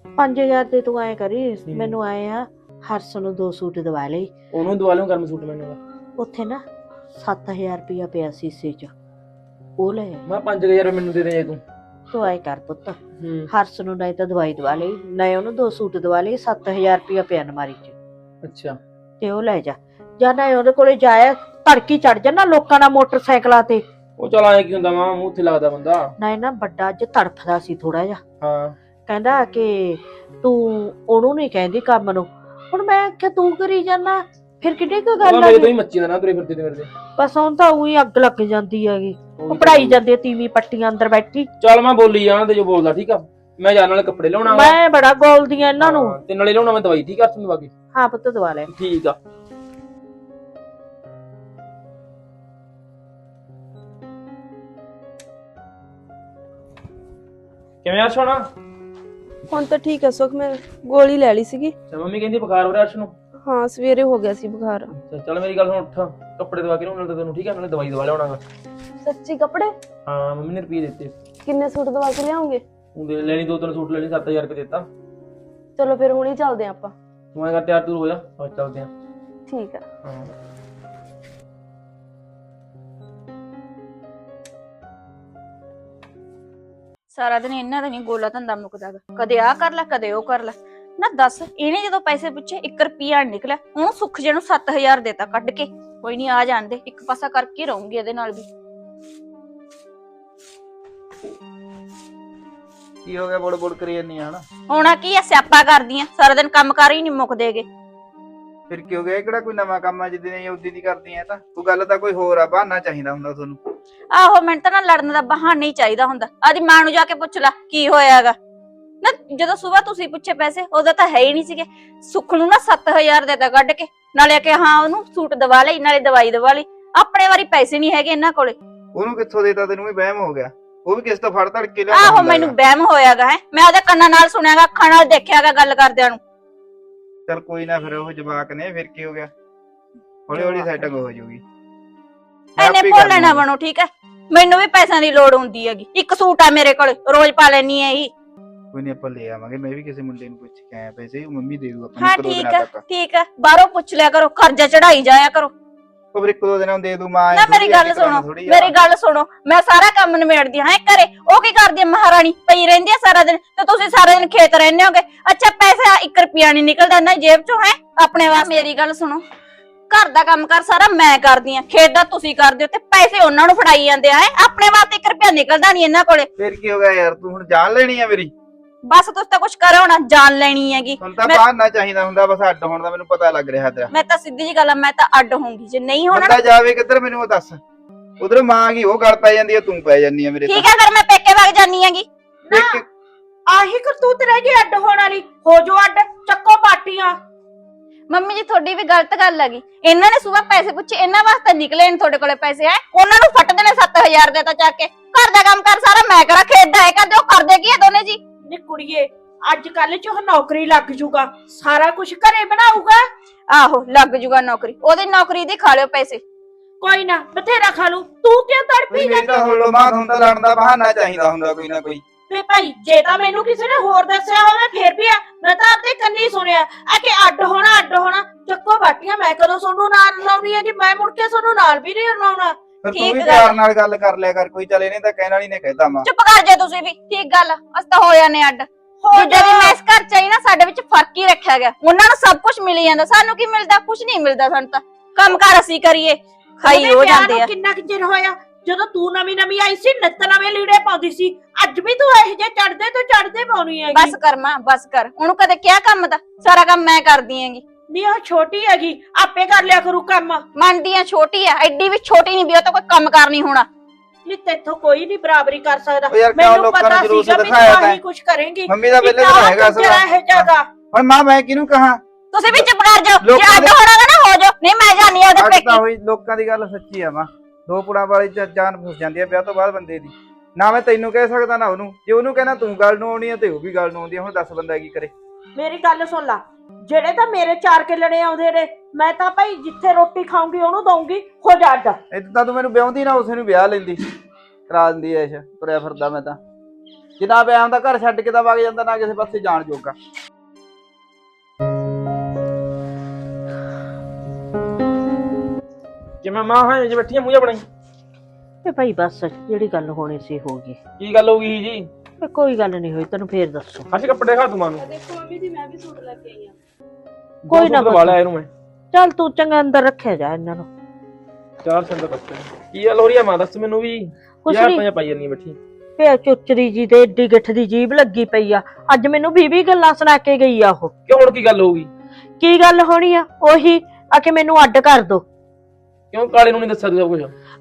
5000 ਤੇ ਤੂੰ ਐ ਕਰੀ ਮੈਨੂੰ ਆਏ ਆ ਹਰਸ ਨੂੰ ਦੋ ਸੂਟ ਦਵਾ ਲਈ। ਉਹਨੂੰ ਦਵਾ ਲਿਓ ਗਰਮ ਸੂਟ ਮੈਨੂੰ ਦਾ। ਉੱਥੇ ਨਾ 7000 ਰੁਪਇਆ ਪਿਆ ਸੀਸੇ 'ਚ। ਉਹ ਲੈ ਆਈ। ਮੈਂ 5000 ਰੁਪਏ ਮੈਨੂੰ ਦੇ ਦੇ ਜੇ ਤੂੰ। ਤੂੰ ਆਏ ਕਰ ਪੁੱਤ। ਹੂੰ। ਹਰਸ ਨੂੰ ਨਹੀਂ ਤਾਂ ਦਵਾਈ ਦਵਾ ਲਈ। ਨਹੀਂ ਉਹਨੂੰ ਦੋ ਸੂਟ ਦਵਾ ਲਈ 7000 ਰੁਪਇਆ ਪਿਆ ਨਮਾਰੀ 'ਚ। ਅੱਛਾ। ਤੇ ਉਹ ਲੈ ਜਾ। ਜਾਂ ਨਾ ਉਹਦੇ ਕੋਲੇ ਜਾਇਆ ਧੜਕੀ ਚੜ ਜਾ ਨਾ ਲੋਕਾਂ ਦਾ ਮੋਟਰਸਾਈਕਲਾਂ ਤੇ। ਉਹ ਚਲ ਆਏ ਕੀ ਹੁੰਦਾ ਮਾਂ ਮੂੰਹ ਤੇ ਲੱਗਦਾ ਬੰਦਾ। ਨਾ ਨਾ ਵੱਡਾ ਅੱਜ ਤੜਫਦਾ ਸੀ ਥੋੜਾ ਜਿਹਾ। ਹਾਂ। ਕਹਿੰਦਾ ਕਿ ਤੂੰ ਉਹਨੂੰ ਨਹੀਂ ਕਹਿੰਦੀ ਕੰਮ ਨੂੰ। ਹੁਣ ਮੈਂ ਕਿ ਤੂੰ ਕਰੀ ਜਾਨਾ ਫਿਰ ਕਿੱਡੀ ਕੁ ਗੱਲ ਆ ਮੇਰੇ ਤੋਂ ਹੀ ਮੱਚੀ ਦਾ ਨਾ ਤੁਰੇ ਫਿਰਦੇ ਤੇ ਮੇਰੇ ਤੇ। ਬਸ ਹੁਣ ਤਾਂ ਉਹੀ ਅੱਗ ਲੱਗ ਜਾਂਦੀ ਹੈਗੀ। ਉਹੀ ਪੜਾਈ ਜਾਂਦੀ ਹੈ ਤੀਵੀਂ ਪੱਟੀਆਂ ਅੰਦਰ ਬੈਠੀ। ਚੱਲ ਮੈਂ ਬੋਲੀ ਜਾਣ ਤੇ ਜੋ ਬੋਲਦਾ ਠੀਕ ਆ। ਮੈਂ ਜਾਣ ਵਾਲੇ ਕੱਪੜੇ ਲਿਆਉਣਾ ਵਾ ਮੈਂ ਬੜਾ ਗੋਲਦੀ ਆ ਇਹਨਾਂ ਨੂੰ। ਹਾਂ, ਤੇ ਨਾਲੇ ਲਿਆਉਣਾ ਮੈਂ ਦਵਾਈ ਠੀਕ ਆ ਤੁਹਾਨੂੰ ਬਾਕੀ ਹਾਂ ਪੁੱਤ ਦਵਾ ਲੈ। ਠੀਕ ਆ। ਕਿਵੇਂ ਆ ਸੋਣਾ ਹੁਣ ਤਾਂ ਠੀਕ ਹੈ ਸੁਖ ਮੈਂ ਗੋਲੀ ਲੈ ਲਈ ਸੀਗੀ। ਤੇ ਮੰਮੀ ਕਹਿੰਦੀ ਬੁਖਾਰ ਹੋ ਰਿਹਾ ਅਰਸ਼ ਨੂੰ? ਹਾਂ ਸਵੇਰੇ ਹੋ ਗਿਆ ਸੀ ਬੁਖਾਰ। ਅੱਛਾ, ਚੱਲ ਮੇਰੀ ਗੱਲ ਸੁਣ ਉੱਠ। ਕੱਪੜੇ ਦਵਾ ਕੇ ਲਿਆਉਣਾ ਨਾਲ ਤੈਨੂੰ ਠੀਕ ਆ? ਨਾਲੇ ਦਵਾਈ ਦਵਾ ਲਿਆਉਣਾ ਵਾ। ਸੱਚੀ ਕੱਪੜੇ? ਹਾਂ ਮੰਮੀ ਨੇ ਰੁਪਏ ਦਿੱਤੇ। ਕਿੰਨੇ ਸੂਟ ਦਵਾ ਕੇ ਲਿਆਉਂਗੇ? ਤੂੰ ਦੇ ਲੈਣੀ ਦੋ ਤਿੰਨ ਸੂਟ ਲੈਣੀ 7000 ਰੁਪਏ ਦਿੱਤਾ। ਚਲੋ ਫਿਰ ਹੁਣੀ ਚੱਲਦੇ ਹਾਂ ਆਪਾਂ। ਤੂੰ ਐਂ ਕਰ ਤਿਆਰ ਤੂਰ ਹੋ ਜਾ। ਆ ਚੱਲਦੇ ਆ। ਠੀਕ ਆ। ਹਾਂ। ਸਾਰਾ ਦਿਨ ਇਹਨਾਂ ਦਾ ਨਹੀਂ ਗੋਲਾ ਧੰਦਾ ਮੁੱਕਦਾ ਗਾ। ਕਦੇ ਆ ਕਰ ਲੈ ਕਦੇ ਉਹ ਕਰ ਲੈ। ਨਾ ਦੱਸ ਇਹਨੇ ਜਦੋਂ ਪੈਸੇ ਪੁੱਛੇ 1 ਰੁਪਿਆ ਨੀ ਨਿਕਲਿਆ। ਉਹਨੂੰ ਸੁੱਖ ਜੇ ਨੂੰ 7000 ਦੇਤਾ ਕੱਢ ਕੇ। ਕੋਈ ਨਹੀਂ ਆ ਜਾਂਦੇ ਇੱਕ ਪਾਸਾ ਕਰਕੇ ਹੀ ਰਹੂੰਗੀ ਇਹਦੇ ਨਾਲ ਵੀ। ਕੀ ਹੋ ਗਿਆ ਬੋੜ ਬੋੜ ਕਰੀ ਜਾਂਦੀ ਆ ਹਨਾ? ਹੋਣਾ ਕੀ ਆ ਸਿਆਪਾ ਕਰਦੀਆਂ ਸਾਰਾ ਦਿਨ ਕੰਮ ਕਰ ਹੀ ਨਹੀਂ ਮੁੱਕਦੇਗੇ। ਫਿਰ ਕੀ ਹੋ ਗਿਆ ਇਹ ਕਿਹੜਾ ਕੋਈ ਨਵਾਂ ਕੰਮ ਆ ਜਿੱਦੀ ਨਹੀਂ ਉਦੀ ਦੀ ਕਰਦੀਆਂ ਤਾਂ? ਕੋਈ ਗੱਲ ਤਾਂ ਕੋਈ ਹੋਰ ਆ ਬਹਾਨਾ ਚਾਹੀਦਾ ਹੁੰਦਾ ਤੁਹਾਨੂੰ। ਆਹੋ ਮੈਨੂੰ ਤਾਂ ਨਾ ਲੜਨ ਦਾ ਬਹਾਨਾ ਹੀ ਚਾਹੀਦਾ ਹੁੰਦਾ। ਆਦੀ ਮਾਂ ਨੂੰ ਜਾ ਕੇ ਪੁੱਛ ਲੈ ਕੀ ਹੋਇਆਗਾ? ਨਾ ਜਦੋਂ ਸਵੇਰ ਤੁਸੀਂ ਪੁੱਛੇ ਪੈਸੇ ਉਹਦਾ ਤਾਂ ਹੈ ਹੀ ਨਹੀਂ ਸੀਗੇ। ਸੁੱਖ ਨੂੰ ਨਾ 7000 ਦੇਤਾ ਕੱਢ ਕੇ ਨਾਲੇ ਕਿ ਹਾਂ ਉਹਨੂੰ ਸੂਟ ਦਵਾ ਲਈ ਨਾਲੇ ਦਵਾਈ ਦਵਾ ਲਈ। ਆਪਣੇ ਵਾਰੀ ਪੈਸੇ ਨਹੀਂ ਹੈਗੇ ਇਹਨਾਂ ਕੋਲੇ। ਉਹਨੂੰ ਕਿੱਥੋਂ ਦੇਤਾ ਤੈਨੂੰ? ਵੀ ਵਹਿਮ ਹੋ ਗਿਆ। ਉਹ ਵੀ ਕਿਸ ਤੋਂ ਫੜ ਧੜ ਕੇ ਲਿਆ ਆਹੋ ਮੈਨੂੰ ਵਹਿਮ ਹੋਇਆਗਾ ਹੈ। ਮੈਂ ਉਹਦੇ ਕੰਨਾਂ ਨਾਲ ਸੁਣਿਆਗਾ ਅੱਖਾਂ ਨਾਲ ਦੇਖਿਆਗਾ ਗੱਲ ਕਰਦਿਆਂ ਨੂੰ। ਚਲ ਕੋਈ ਨਾ ਫਿਰ ਉਹ ਜਵਾਕ ਨੇ ਫਿਰ ਕੀ ਹੋ ਗਿਆ? ਹੌਲੀ ਹੌਲੀ ਸੈਟਿੰਗ ਹੋ ਜਾਊਗੀ। ਐਨੇ ਭੋਲੇ ਨਾ। ਬਣੋ ਠੀਕ ਹੈ? ਮੈਨੂੰ ਵੀ ਪੈਸਿਆਂ ਦੀ ਲੋੜ ਹੁੰਦੀ ਹੈਗੀ। ਇੱਕ ਸੂਟ ਆ ਮੇਰੇ ਕੋਲ ਰੋਜ਼ ਪਾ ਲੈਣੀ ਹੈ ਹੀ ਕੋਈ ਨਹੀਂ ਆਪਾਂ ਲੈ ਆਵਾਂਗੇ। ਮੈਂ ਵੀ ਕਿਸੇ ਮੁੰਡੇ ਨੂੰ ਪੁੱਛ ਕੇ ਆਇਆ ਪੈਸੇ ਉਹ ਮੰਮੀ ਦੇ ਦੂ ਆਪਾਂ ਹਾਂ ਇੱਕ ਦੋ ਠੀਕ ਹੈ ਠੀਕ ਹੈ। ਬਾਹਰੋਂ ਪੁੱਛ ਲਿਆ ਕਰੋ ਕਰਜ਼ਾ ਚੜਾਈ ਜਾਇਆ ਕਰੋ। ਫਿਰ ਇੱਕ ਦੋ ਦਿਨਾਂ ਨੂੰ ਦੇ ਦੂ ਮਾਂ ਨਾ ਮੇਰੀ ਗੱਲ ਸੁਣੋ ਮੇਰੀ ਗੱਲ ਸੁਣੋ ਮੈਂ ਸਾਰਾ ਕੰਮ ਨਿਬੇੜਦੀ ਹਾਂ ਘਰੇ। ਉਹ ਕੀ ਕਰਦੀ ਹੈ ਮਹਾਰਾਣੀ? ਪਈ ਰਹਿੰਦੀ ਹੈ ਸਾਰਾ ਦਿਨ ਤੇ ਤੁਸੀਂ ਸਾਰਾ ਦਿਨ ਖੇਤ ਰਹਿੰਦੇ ਹੋਗੇ। ਅੱਛਾ ਪੈਸਾ 1 ਰੁਪਿਆ ਨਹੀਂ ਨਿਕਲਦਾ ਨਾ ਜੇਬ ਚੋਂ ਹੈ? ਆਪਣੇ ਵਾਸਤੇ। ਮੇਰੀ ਗੱਲ ਸੁਣੋ। ਘਰ ਦਾ ਕੰਮ ਕਰ ਸਾਰਾ ਮੈਂ ਕਰਦੀ ਆ। ਖੇਤ ਦਾ ਤੁਸੀਂ ਕਰਦੇ ਹੋ ਤੇ ਪੈਸੇ ਉਹਨਾਂ ਨੂੰ ਫੜਾਈ ਜਾਂਦੇ ਆ ਹੈਂ? ਆਪਣੇ ਵਾਸਤੇ 1 ਰੁਪਿਆ ਨਿਕਲਦਾ ਨਹੀਂ ਇਹਨਾਂ ਕੋਲੇ। ਫਿਰ ਕੀ ਹੋ ਗਿਆ ਯਾਰ ਤੂੰ ਹੁਣ ਜਾਣ ਲੈਣੀ ਆ ਮੇਰੀ? ਬਸ ਤੁਸੀਂ ਤਾਂ ਕੁਝ ਕਰੋ ਨਾ ਜਾਨ ਲੈਣੀ ਹੈਗੀ। ਹੁਣ ਤਾਂ ਮੈਂ- ਬਹਾਨਾ ਚਾਹੀਦਾ ਹੁੰਦਾ ਬਸ ਅੱਡ ਹੋਣ ਦਾ ਮੈਨੂੰ ਪਤਾ ਲੱਗ ਰਿਹਾ ਤੇਰਾ। ਮੈਂ ਤਾਂ ਸਿੱਧੀ ਜੀ ਗੱਲ ਆ ਮੈਂ ਤਾਂ ਅੱਡ ਹੋਊਂਗੀ। ਜੇ ਨਹੀਂ ਹੋਣਾ ਨਾ ਬੰਦਾ ਜਾਵੇ ਕਿੱਧਰ ਮੈਨੂੰ ਉਹ ਦੱਸ। ਉਧਰ ਮਾਂ ਕੀ ਉਹ ਗੱਲ ਪੈ ਜਾਂਦੀ ਆ ਤੂੰ ਪੈ ਜਾਂਦੀ ਆ ਮੇਰੇ ਠੀਕ ਹੈ ਫਿਰ ਮੈਂ ਪੇਕੇ ਵਗ ਜਾਨੀ ਹੈਗੀ। ਨਾ ਆਹੀ ਕਰਤੂਤ ਰਹਿ ਗਈ ਅੱਡ ਹੋਣ ਵਾਲੀ। ਹੋ ਜੋ ਅੱਡ ਚੱਕੋ ਪਾਟੀਆਂ। ਮੰਮੀ ਜੀ ਤੁਹਾਡੀ ਵੀ ਗਲਤ ਗੱਲ ਹੈਗੀ। ਇਹਨਾਂ ਨੇ ਸਵੇਰ ਪੈਸੇ ਪੁੱਛੇ ਇਹਨਾਂ ਵਾਸਤੇ ਨਿਕਲੇ ਨੇ ਤੁਹਾਡੇ ਕੋਲੇ ਪੈਸੇ ਹੈ? ਉਹਨਾਂ ਨੂੰ ਫੱਟ ਦੇਣੇ 7000 ਦੇ ਤਾਂ ਚੱਕ ਕੇ। ਘਰ ਦਾ ਕੰਮ ਕਰ ਸਾਰਾ ਮੈਂ ਕਰਾਂ ਖੇਤ ਦਾ ਹੈ ਕਰਦੇ ਉਹ ਕਰਦੇ ਕੀ ਆ ਦੋਨੇ ਜੀ? ਨੀ ਕੁੜੀਏ ਅੱਜ ਕੱਲ ਚ ਉਹ ਨੌਕਰੀ ਲੱਗ ਜੂਗਾ ਸਾਰਾ ਕੁਝ ਘਰੇ ਬਣਾਊਗਾ? ਆਹੋ ਲੱਗ ਜੂਗਾ ਨੌਕਰੀ ਉਹਦੀ ਨੌਕਰੀ ਦੀ ਖਾ ਲਿਓ ਪੈਸੇ। ਕੋਈ ਨਾ ਬਥੇਰਾ ਖਾ ਲੂ ਤੂੰ ਕਿਉਂ ਤੜਪੀ ਮੇਰੀ ਤਾਂ ਹੁਣ ਲੋ ਮਾਂ ਤੁਹਾਨੂੰ ਤਾਂ ਲੜਨ ਦਾ ਬਹਾਨਾ ਚਾਹੀਦਾ ਹੁੰਦਾ ਕੋਈ ਨਾ ਕੋਈ। ਵੇ ਭਾਈ ਜੇ ਤਾਂ ਮੈਨੂੰ ਕਿਸੇ ਨੇ ਹੋਰ ਦੱਸਿਆ ਹੋਵੇ ਫੇਰ ਵੀ ਆ ਮੈਂ ਤਾਂ ਆਪਦੇ ਕੰਨੀ ਸੁਣਿਆ। ਆ ਕਿ ਅੱਡ ਹੋਣਾ ਅੱਡ ਹੋਣਾ ਚੱਕੋ ਬਾਟੀਆਂ ਮੈਂ ਕਦੋਂ ਤੁਹਾਨੂੰ ਨਾਲ ਲਾਉਣੀ ਹੈ ਕਿ ਮੈਂ ਮੁੜ ਕੇ ਤੁਹਾਨੂੰ ਨਾਲ ਵੀ ਨਹੀਂ ਲਾਉਣਾ ਫਿਰ ਤੂੰ ਠੀਕ ਵੀ ਗੱਲ ਪਿਆਰ ਨਾਲ ਗੱਲ ਕਰ ਲਿਆ ਕਰ ਕੋਈ ਚੱਲ ਇਹਨੇ ਤਾਂ ਕਹਿਣ ਵਾਲੀ ਨੇ ਕਹਿਤਾ ਮਾਂ। ਚੁੱਪ ਕਰ ਜਾ ਤੁਸੀਂ ਵੀ ਠੀਕ ਗੱਲ ਅਸ ਤਾਂ ਹੋ ਜਾਣੇ ਅੱਡ। ਦੂਜੇ ਦੀ ਮੈਂ ਇਸ ਘਰ ਚ ਆਈ ਨਾ ਸਾਡੇ ਵਿੱਚ ਫ਼ਰਕ ਹੀ ਰੱਖਿਆ ਗਿਆ। ਉਹਨਾਂ ਨੂੰ ਸਭ ਕੁਝ ਮਿਲ ਜਾਂਦਾ ਸਾਨੂੰ ਕੀ ਮਿਲਦਾ ਕੁਝ ਨਹੀਂ ਮਿਲਦਾ ਸਾਨੂੰ ਤਾਂ। ਕੰਮ ਕਾਰ ਅਸੀਂ ਕਰੀਏ ਖਾਈ ਉਹਦੇ ਹੋ ਵਿਆਹ ਜਾਂਦੇ ਨੂੰ ਆ। ਕਿੰਨਾ ਕੁ ਚਿਰ ਹੋਇਆ? ਜਦੋਂ ਤੂੰ ਨਵੀਂ ਨਵੀਂ ਆਈ ਸੀ ਨਿੱਤ ਨਵੇਂ ਲੀੜੇ ਪਾਉਂਦੀ ਸੀ। ਅੱਜ ਵੀ ਤੂੰ ਇਹੋ ਜਿਹੇ ਚੜਦੇ ਤੋਂ ਚੜਦੇ ਪਾਉਣੀ ਹੈਗੀ। ਬਸ ਕਰ ਮਾਂ ਬਸ ਕਰ। ਉਹਨੂੰ ਕਦੇ ਕਿਹਾ ਕੰਮ ਦਾ? ਸਾਰਾ ਕੰਮ ਮੈਂ ਕਰਦੀ ਆਂਗੀ ਨੀ ਉਹ ਛੋਟੀ ਹੈਗੀ ਆਪੇ ਕਰ ਲਿਆ ਕਰੂ ਕੰਮ। ਮੰਨਦੀ ਆ ਛੋਟੀ ਆ ਐਡੀ ਵੀ ਛੋਟੀ ਨਹੀਂ ਵੀ ਉਹ ਤਾਂ ਕੋਈ ਕੰਮ ਕਰ ਨਹੀਂ ਹੋਣਾ। ਨੀ ਤੇਥੋਂ ਕੋਈ ਨਹੀਂ ਬਰਾਬਰੀ ਕਰ ਸਕਦਾ। ਉਹ ਯਾਰ ਕਿਉਂ ਮੈਨੂੰ ਲੋਕਾਂ ਨੂੰ ਪਤਾ ਜਲੂਸ ਸੀਗਾ ਵੀ ਦਿਖਾਇਆ ਤੂੰ? ਆਹੀ ਕੁਝ ਕਰੇਂਗੀ। ਮੰਮੀ ਦਾ ਵੇਲੇ ਤਾਂ ਹੈਗਾ ਤੇਰਾ ਇਹ ਜਗਾ ਹੁਣ ਮਾਂ ਮੈਂ ਕਿਹਨੂੰ ਕਹਾਂ? ਤੁਸੀਂ ਵੀ ਚੁੱਪ ਕਰ ਜਾਓ ਜੇ ਲੋਕਾਂ ਅੱਡ ਦੇ- ਨਾ ਹੋ ਜਾਓ। ਨਹੀਂ ਮੈਂ ਜਾਣੀ ਆ ਉਹਦੇ ਤਾਂ ਪੇਕੀ। ਹੋਈ ਲੋਕਾਂ ਦੀ ਗੱਲ ਸੱਚੀ ਆ ਮਾਂ। ਦੋ ਪੁੜਾਂ ਵਾਲੀ ਚ ਜਾਨ ਫਸ ਜਾਂਦੀ ਆ ਵਿਆਹ ਤੋਂ ਬਾਅਦ ਬੰਦੇ ਦੀ। ਨਾ ਮੈਂ ਤੈਨੂੰ ਕਹਿ ਸਕਦਾ ਨਾ ਉਹਨੂੰ। ਜੇ ਉਹਨੂੰ ਕਹਿਣਾ ਤੂੰ ਗੱਲ ਨੂੰ ਆਉਣੀ ਆ ਤੇ ਉਹ ਵੀ ਗੱਲ ਨੂੰ ਆਉਂਦੀ ਆ। ਹੁਣ ਦੱਸ ਬੰਦਾ ਕੀ ਕਰੇ। ਮੇਰੀ ਗੱਲ ਸੁਣ ਲਾ। ਜਿਹੜੇ ਤਾਂ ਮੇਰੇ ਚਾਰ ਕਿੱਲਣੇ ਆਉਂਦੇ ਨੇ ਮੈਂ ਤਾਂ ਭਾਈ ਜਿੱਥੇ ਰੋਟੀ ਖਾਉਂਗੀ ਉਹਨੂੰ ਦਊਂਗੀ ਹੋ ਜਾ ਅੱਡ। ਇਦਾਂ ਤਾਂ ਤੂੰ ਮੈਨੂੰ ਵਿਆਹੁੰਦੀ ਨਾ ਉਸੇ ਨੂੰ ਵਿਆਹ ਲੈਂਦੀ। ਕਰਾ ਦਿੰਦੀ ਐਸ਼ ਤੁਰਿਆ ਫਿਰਦਾ ਮੈਂ ਤਾਂ। ਜਿੰਨਾ ਪਿਆ ਹੁੰਦਾ ਘਰ ਛੱਡ ਕੇ ਤਾਂ ਵਗ ਜਾਂਦਾ ਨਾ ਕਿਸੇ ਪਾਸੇ ਜਾਣ ਜੋਗਾ। ਜਿਵੇਂ ਮਾਂ ਹਾਂ ਜੇ ਬੈਠੀ ਆ ਮੂੰਹ ਜਿਹਾ ਬਣਾਈ। ਤੇ ਭਾਈ ਬਸ ਜਿਹੜੀ ਗੱਲ ਹੋਣੀ ਸੀ ਹੋ ਗਈ। ਕੀ ਗੱਲ ਹੋ ਗਈ ਜੀ? ਤੇ ਕੋਈ ਗੱਲ ਨਹੀਂ ਹੋਈ ਤੈਨੂੰ ਫੇਰ ਦੱਸੂ। ਅੱਜ ਕੱਪੜੇ ਦਿਖਾ ਤੂੰ ਮਾਂ ਨੂੰ ਦੇਖੋ ਮੰਮੀ ਜੀ ਮੈਂ ਵੀ ਸੂਟ ਲੈ ਕੇ ਆਈ ਆ ਕੋਈ ਨਾ ਵਾਲਾ ਇਹਨੂੰ ਮੈਂ। ਚੱਲ ਤੂੰ ਚੰਗਾ ਅੰਦਰ ਰੱਖਿਆ ਜਾ ਇਹਨਾਂ ਨੂੰ। ਚਾਰ ਸੰਦ ਕੱਪੜੇ ਕੀ ਗੱਲ ਹੋ ਰਹੀ ਆ ਮਾਂ ਦੱਸ ਮੈਨੂੰ ਵੀ। ਕੁਛ ਯਾਰ ਨੀ। ਪੰਜਾ ਪਾਈ ਜਾਂਦੀ ਬੈਠੀ। ਪਿਆ ਚੁੱਚਰੀ ਜੀ ਤੇ ਏਡੀ ਗਿੱਠ ਦੀ ਜੀਬ ਲੱਗੀ ਪਈ ਆ। ਅੱਜ ਮੈਨੂੰ 20 ਗੱਲਾਂ ਸੁਣਾ ਕੇ ਗਈ ਆ ਉਹ। ਕਿਉਂ ਹੁਣ ਕੀ ਗੱਲ ਹੋ ਗਈ? ਕੀ ਗੱਲ ਹੋਣੀ ਆ? ਉਹੀ ਆ ਕਿ ਮੈਨੂੰ ਅੱਡ ਕਰ ਦੋ। ਕਿਉਂ ਕਾਲੇ ਨੂੰ ਨਹੀਂ ਦੱਸਿਆ ਤੂੰ ਕੁਝ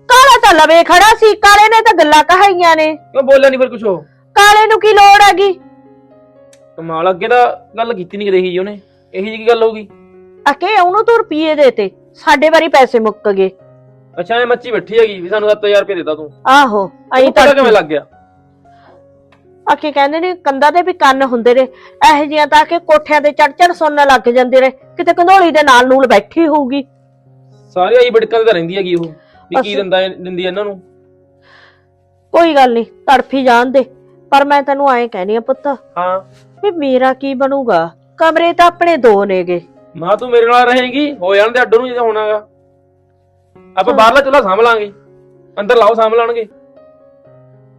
ਕਾਲਾ ਤਾਂ ਲਵੇ ਖੜਾ ਸੀ ਕਾਲੇ ਨੇ ਤਾਂ ਗੱਲਾਂ ਕਹਾਈਆਂ ਨੇ। ਕਿਉਂ ਬੋਲਿਆ ਨਹੀਂ ਫਿਰ ਕੁਝ ਉਹ? ਕਾਲੇ ਨੂੰ ਕੀ ਲੋੜ ਹੈਗੀ? ਕਮਾਲ ਅੱਗੇ ਤਾਂ ਗੱਲ ਕੀਤੀ ਨਹੀਂ ਜੀ ਉਹਨੇ। ਇਹੀ ਜੀ ਕੀ ਗੱਲ ਹੋ ਗਈ? ਆ ਕਿ ਉਹਨੂੰ ਤੂੰ ਰੁਪਏ ਦੇਤੇ ਸਾਡੇ ਵਾਰੀ ਪੈਸੇ ਮੁੱਕ ਗਏ। ਅੱਛਾ ਇਹ ਮੱਚੀ ਬੈਠੀ ਹੈਗੀ ਵੀ ਸਾਨੂੰ 7000 ਰੁਪਏ ਦੇਤਾ ਤੂੰ ਆਹੋ ਅਈ ਪਤਾ ਕਿਵੇਂ ਲੱਗ ਗਿਆ? ਆਖੇ ਕਹਿੰਦੇ ਨੇ ਕੰਧਾਂ ਦੇ ਵੀ ਕੰਨ ਹੁੰਦੇ ਨੇ ਇਹੋ ਜਿਹੀਆਂ ਤਾਂ ਕਿ ਕੋਠਿਆਂ ਤੇ ਚੜ ਚੜ ਸੁਣਨ ਲੱਗ ਜਾਂਦੇ ਨੇ ਕਿਤੇ ਕੰਧੋਲੀ ਦੇ ਨਾਲ ਨੂਲ ਬੈਠੀ ਹੋਊਗੀ। ਸਾਰੇ ਆਈ ਬੜਕਾਂ ਤੇ ਤਾਂ ਰਹਿੰਦੀ ਹੈਗੀ ਉਹ ਵੀ ਕੀ ਅਸੀਂ- ਦਿੰਦਾ ਇਹ- ਦਿੰਦੀ ਇਹਨਾਂ ਨੂੰ। ਕੋਈ ਗੱਲ ਨਹੀਂ ਤੜਫੀ ਜਾਣ ਦੇ। ਪਰ ਮੈਂ ਤੈਨੂੰ ਐਂ ਕਹਿਨੀ ਆ ਪੁੱਤ ਹਾਂ। ਵੀ ਮੇਰਾ ਕੀ ਬਣੂਗਾ? ਕਮਰੇ ਤਾਂ ਆਪਣੇ ਦੋ ਨੇਗੇ। ਮਾਂ ਤੂੰ ਮੇਰੇ ਨਾਲ ਰਹੇਂਗੀ? ਹੋ ਜਾਣ ਦੇ ਅੱਡੋ ਨੂੰ ਜੇ ਹੋਣਾਗਾ। ਆਪਾਂ ਬਾਹਰਲਾ ਚੁੱਲਾ ਸਾਂਭ ਲਾਂਗੇ। ਅੰਦਰ ਲਾਓ ਸਾਂਭ ਲਾਣਗੇ।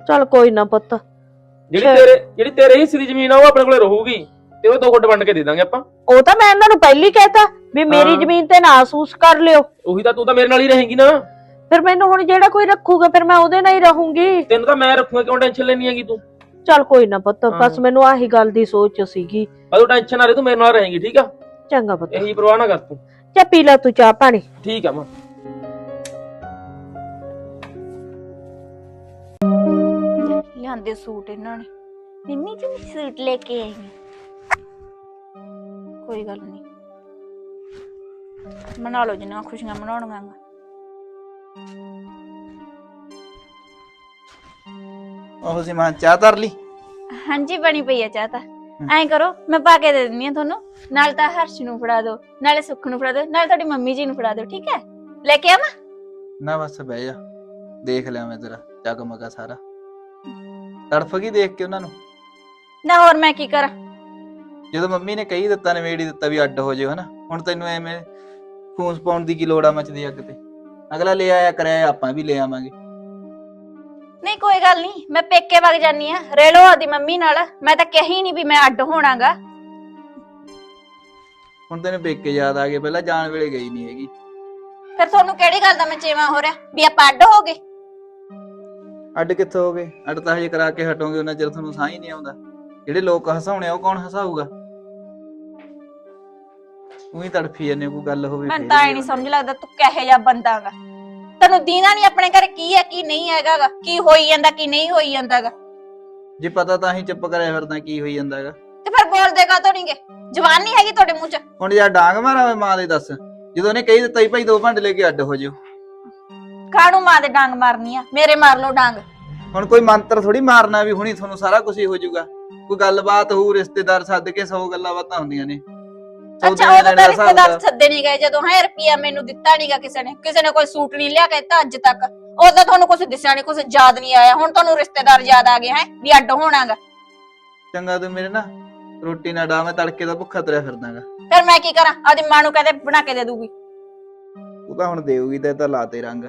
ਚੱਲ ਕੋਈ ਨਾ ਪੁੱਤ। ਜਿਹੜੀ ਅੱਛਾ। ਤੇਰੇ ਜਿਹੜੀ ਤੇਰੇ ਹਿੱਸੇ ਦੀ ਜ਼ਮੀਨ ਆ ਉਹ ਆਪਣੇ ਕੋਲੇ ਰਹੂਗੀ। ਤੇ ਉਹ ਦੋ ਗੁੱਟ ਵੰਡ ਕੇ ਦੇ ਦਾਂਗੇ ਆਪਾਂ। ਉਹ ਤਾਂ ਮੈਂ ਇਹਨਾਂ ਨੂੰ ਪਹਿਲੀ ਕਹਿਤਾ ਵੀ ਮੇਰੀ ਹਾਂ। ਜ਼ਮੀਨ ਤੇ ਨਾ ਅਸੂਸ ਕਰ ਲਿਓ। ਉਹੀ ਤਾਂ ਤੂੰ ਤਾਂ ਮੇਰੇ ਨਾਲ ਹੀ ਰਹੇਂਗੀ ਨਾ। ਫਿਰ ਮੈਨੂੰ ਹੁਣ ਜਿਹੜਾ ਕੋਈ ਰੱਖੂਗਾ ਫਿਰ ਮੈਂ ਉਹਦੇ ਨਾਲ ਹੀ ਰਹੂੰਗੀ। ਤੈਨੂੰ ਤਾਂ ਮੈਂ ਰੱਖੂਗਾ ਕਿਉਂ ਟੈਨਸ਼ਨ ਲੈਣੀ ਹੈਗੀ ਤੂੰ? ਚੱਲ ਕੋਈ ਨਾ ਪੁੱਤ ਹਾਂ। ਬਸ ਮੈਨੂੰ ਆਹੀ ਗੱਲ ਦੀ ਸੋਚ ਸੀਗੀ। ਬਸ ਟੈਨਸ਼ਨ ਨਾ ਰਹੇ ਤੂੰ ਮੇਰੇ ਨਾਲ ਰਹੇਂਗੀ ਠੀਕ ਆ? ਚੰਗਾ ਪੁੱਤ। ਇਹੀ ਪਰਵਾਹ ਨਾ ਕਰ ਤੂੰ। ਚਾ ਪੀ ਲੈ ਤੂੰ ਚਾਹ ਪਾਣੀ। ਠੀਕ ਆ ਮਾਂ। ਲਿਆਂਦੇ ਸੂਟ ਇਹਨਾਂ ਨੇ। ਮੰਮੀ ਜੀ ਮੈਂ ਸੂਟ ਲੈ ਕੇ ਆਈ ਹਾਂ। ਕੋਈ ਗੱਲ ਨਹੀਂ। ਮਨਾ ਲਓ ਜਿੰਨਾ ਖੁਸ਼ੀਆਂ ਮਨਾਉਣੀਆਂ ਗਾ। ਉਹ ਸੀ ਮਾਂ ਚਾਹ ਧਰ ਲਈ। ਹਾਂਜੀ ਬਣੀ ਪਈ ਆ ਚਾਹ ਤਾਂ। ਐਂ ਕਰੋ ਮੈਂ ਪਾ ਕੇ ਦੇ ਦਿੰਦੀ ਆ ਤੁਹਾਨੂੰ। ਨਾਲ ਤਾਂ ਹਰਸ਼ ਨੂੰ ਫੜਾ ਦਿਓ ਨਾਲੇ ਸੁੱਖ ਨੂੰ ਫੜਾ ਦਿਓ ਨਾਲੇ ਤੁਹਾਡੀ ਮੰਮੀ ਜੀ ਨੂੰ ਫੜਾ ਦਿਓ ਠੀਕ ਹੈ? ਲੈ ਕੇ ਆਵਾਂ? ਨਾ ਬਸ ਬਹਿ ਜਾ ਦੇਖ ਲਿਆ ਮੈਂ ਤੇਰਾ ਜਗਮਗਾ ਸਾਰਾ। ਤੜਫ ਗਈ ਦੇਖ ਕੇ ਉਹਨਾਂ ਨੂੰ? ਨਾ ਹੋਰ ਮੈਂ ਕੀ ਕਰਾਂ? ਜਦੋਂ ਮੰਮੀ ਨੇ ਕਹੀ ਦਿੱਤਾ ਨਵੇੜੀ ਦਿੱਤਾ ਵੀ ਅੱਡ ਹੋ ਜਿਓ ਹਨਾ? ਹੁਣ ਤੈਨੂੰ ਐਵੇਂ ਫੂਸ ਪਾਉਣ ਦੀ ਕੀ ਲੋੜ ਆ ਮੱਚਦੀ ਅੱਗ ਤੇ? ਅਗਲਾ ਲੈ ਆਇਆ ਕਰਿਆ ਆਪਾਂ ਵੀ ਲੈ ਆਵਾਂਗੇ। ਨਹੀਂ ਕੋਈ ਗੱਲ ਨਹੀਂ ਮੈਂ ਪੇਕੇ ਵਗ ਜਾਨੀ ਆ ਰੇਲੋ ਆਦੀ ਮੰਮੀ ਨਾਲ। ਮੈਂ ਤਾਂ ਕਹੀ ਨਹੀਂ ਵੀ ਮੈਂ ਅੱਡ ਹੋਣਾਗਾ। ਹੁਣ ਤੈਨੂੰ ਪੇਕੇ ਯਾਦ ਆ ਗਏ ਪਹਿਲਾਂ ਜਾਣ ਵੇਲੇ ਗਈ ਨਹੀਂ ਹੈਗੀ। ਫਿਰ ਤੁਹਾਨੂੰ ਕਿਹੜੀ ਗੱਲ ਦਾ ਮਚੇਵਾ ਹੋ ਰਿਹਾ ਵੀ ਆਪਾਂ ਅੱਡ ਹੋ ਗਏ? ਅੱਡ ਕਿੱਥੋਂ ਹੋ ਗਏ? ਅੱਡ ਤਾਂ ਹਜੇ ਕਰਾ ਕੇ ਹਟੋਗੇ ਉਹਨਾਂ ਚਿਰ ਤੁਹਾਨੂੰ ਸਾਹ ਹੀ ਨਹੀਂ ਆਉਂਦਾ। ਜਿਹੜੇ ਲੋਕ ਹਸਾਉਣੇ ਆ ਉਹ ਕੌਣ ਹਸਾਊਗਾ? ਉਹੀ ਤੜਫੀ ਜਾਂਦੇ ਕੋਈ ਗੱਲ ਹੋਵੇ ਮੈਨੂੰ ਤਾਂ ਹੀ ਇਹ ਨਹੀਂ ਸਮਝ ਲੱਗਦਾ ਤੂੰ ਕਿਹੋ ਜਿਹਾ ਬੰਦਾਗਾ ਤੈਨੂੰ ਦੀਨਾ ਨਹੀਂ ਆਪਣੇ ਘਰ ਕੀ ਹੈ ਕੀ ਨਹੀਂ ਹੈਗਾਗਾ? ਕੀ ਹੋਈ ਜਾਂਦਾ ਕੀ ਨਹੀਂ ਹੋਈ ਜਾਂਦਾਗਾ? ਜੇ ਪਤਾ ਤਾਂ ਹੀ ਚੁੱਪ ਕਰਿਆ ਫਿਰਦਾ ਕੀ ਹੋਈ ਜਾਂਦਾ ਹੈਗਾ ਤੇ ਫਿਰ ਬੋਲਦੇ ਕਾ ਤੋਂ ਨਹੀਂਗੇ ਜਵਾਨ ਨਹੀਂ ਹੈਗੀ ਤੁਹਾਡੇ ਮੂੰਹ 'ਚ? ਹੁਣ ਯਾਰ ਡਾਂਗ ਮਾਰਾਂ ਮੈਂ ਮਾਂ ਦੇ ਦੱਸ ਜਦੋਂ ਉਹਨੇ ਕਹੀ ਦਿੱਤਾ ਸੀ ਭਾਈ ਦੋ ਭਾਂਡੇ ਲੈ ਕੇ ਅੱਡ ਹੋ ਜਿਓ। ਕਾਣੂ ਮਾਂ ਦੇ ਡਾਂਗ ਮਾਰਨੀ ਆ? ਮੇਰੇ ਮਾਰ ਲਓ ਡਾਂਗ। ਹੁਣ ਕੋਈ ਮੰਤਰ ਥੋੜੀ ਮਾਰਨਾ ਵੀ ਹੁਣੀ ਤੁਹਾਨੂੰ ਸਾਰਾ ਕੁਝ ਹੀ ਹੋ ਜਾਊਗਾ। ਕੋਈ ਗੱਲਬਾਤ ਹੋਊ ਰਿਸ਼ਤੇਦਾਰ ਸੱਦ ਕੇ ਸੌ ਗੱਲਾਂ ਬਾਤਾਂ ਹੁੰਦੀਆਂ ਨੇ। ਅੱਛਾ ਉਹ ਤਾਂ ਦਾ ਰਿਸ਼ਤੇਦਾਰ। ਸੱਦੇ ਨਹੀਂ ਗਏ ਜਦੋਂ ਹੈ ਰੁਪਿਆ ਮੈਨੂੰ ਦਿੱਤਾ ਨਹੀਂਗਾ ਕਿਸੇ ਨੇ ਕਿਸੇ ਨੇ ਕੋਈ ਸੂਟ ਨਹੀਂ ਲਿਆ ਕੇ ਦਿੱਤਾ ਅੱਜ ਤੱਕ। ਉਦੋਂ ਤੁਹਾਨੂੰ ਕੁਝ ਦਿਸਿਆ ਨਹੀਂ ਕੁਝ ਯਾਦ ਨਹੀਂ ਆਇਆ। ਹੁਣ ਤੁਹਾਨੂੰ ਰਿਸ਼ਤੇਦਾਰ ਯਾਦ ਆ ਗਏ ਹੈ ਵੀ ਅੱਡ ਹੋਣਾਗਾ। ਚੰਗਾ ਤੂੰ ਮੇਰੇ ਨਾ ਰੋਟੀ ਨਾ ਡਾ ਮੈਂ ਤੜਕੇ ਦਾ ਭੁੱਖਾ ਤੁਰਿਆ ਫਿਰਦਾਗਾ। ਫਿਰ ਮੈਂ ਕੀ ਕਰਾਂ? ਆਦੀ ਮਾਂ ਨੂੰ ਕਹਦੇ ਬਣਾ ਕੇ ਦੇ ਦੂਗੀ। ਉਹ ਤਾਂ ਹੁਣ ਦੇਊਗੀ ਤੇ ਤਾਂ ਲਾਤੇ ਰੰਗ।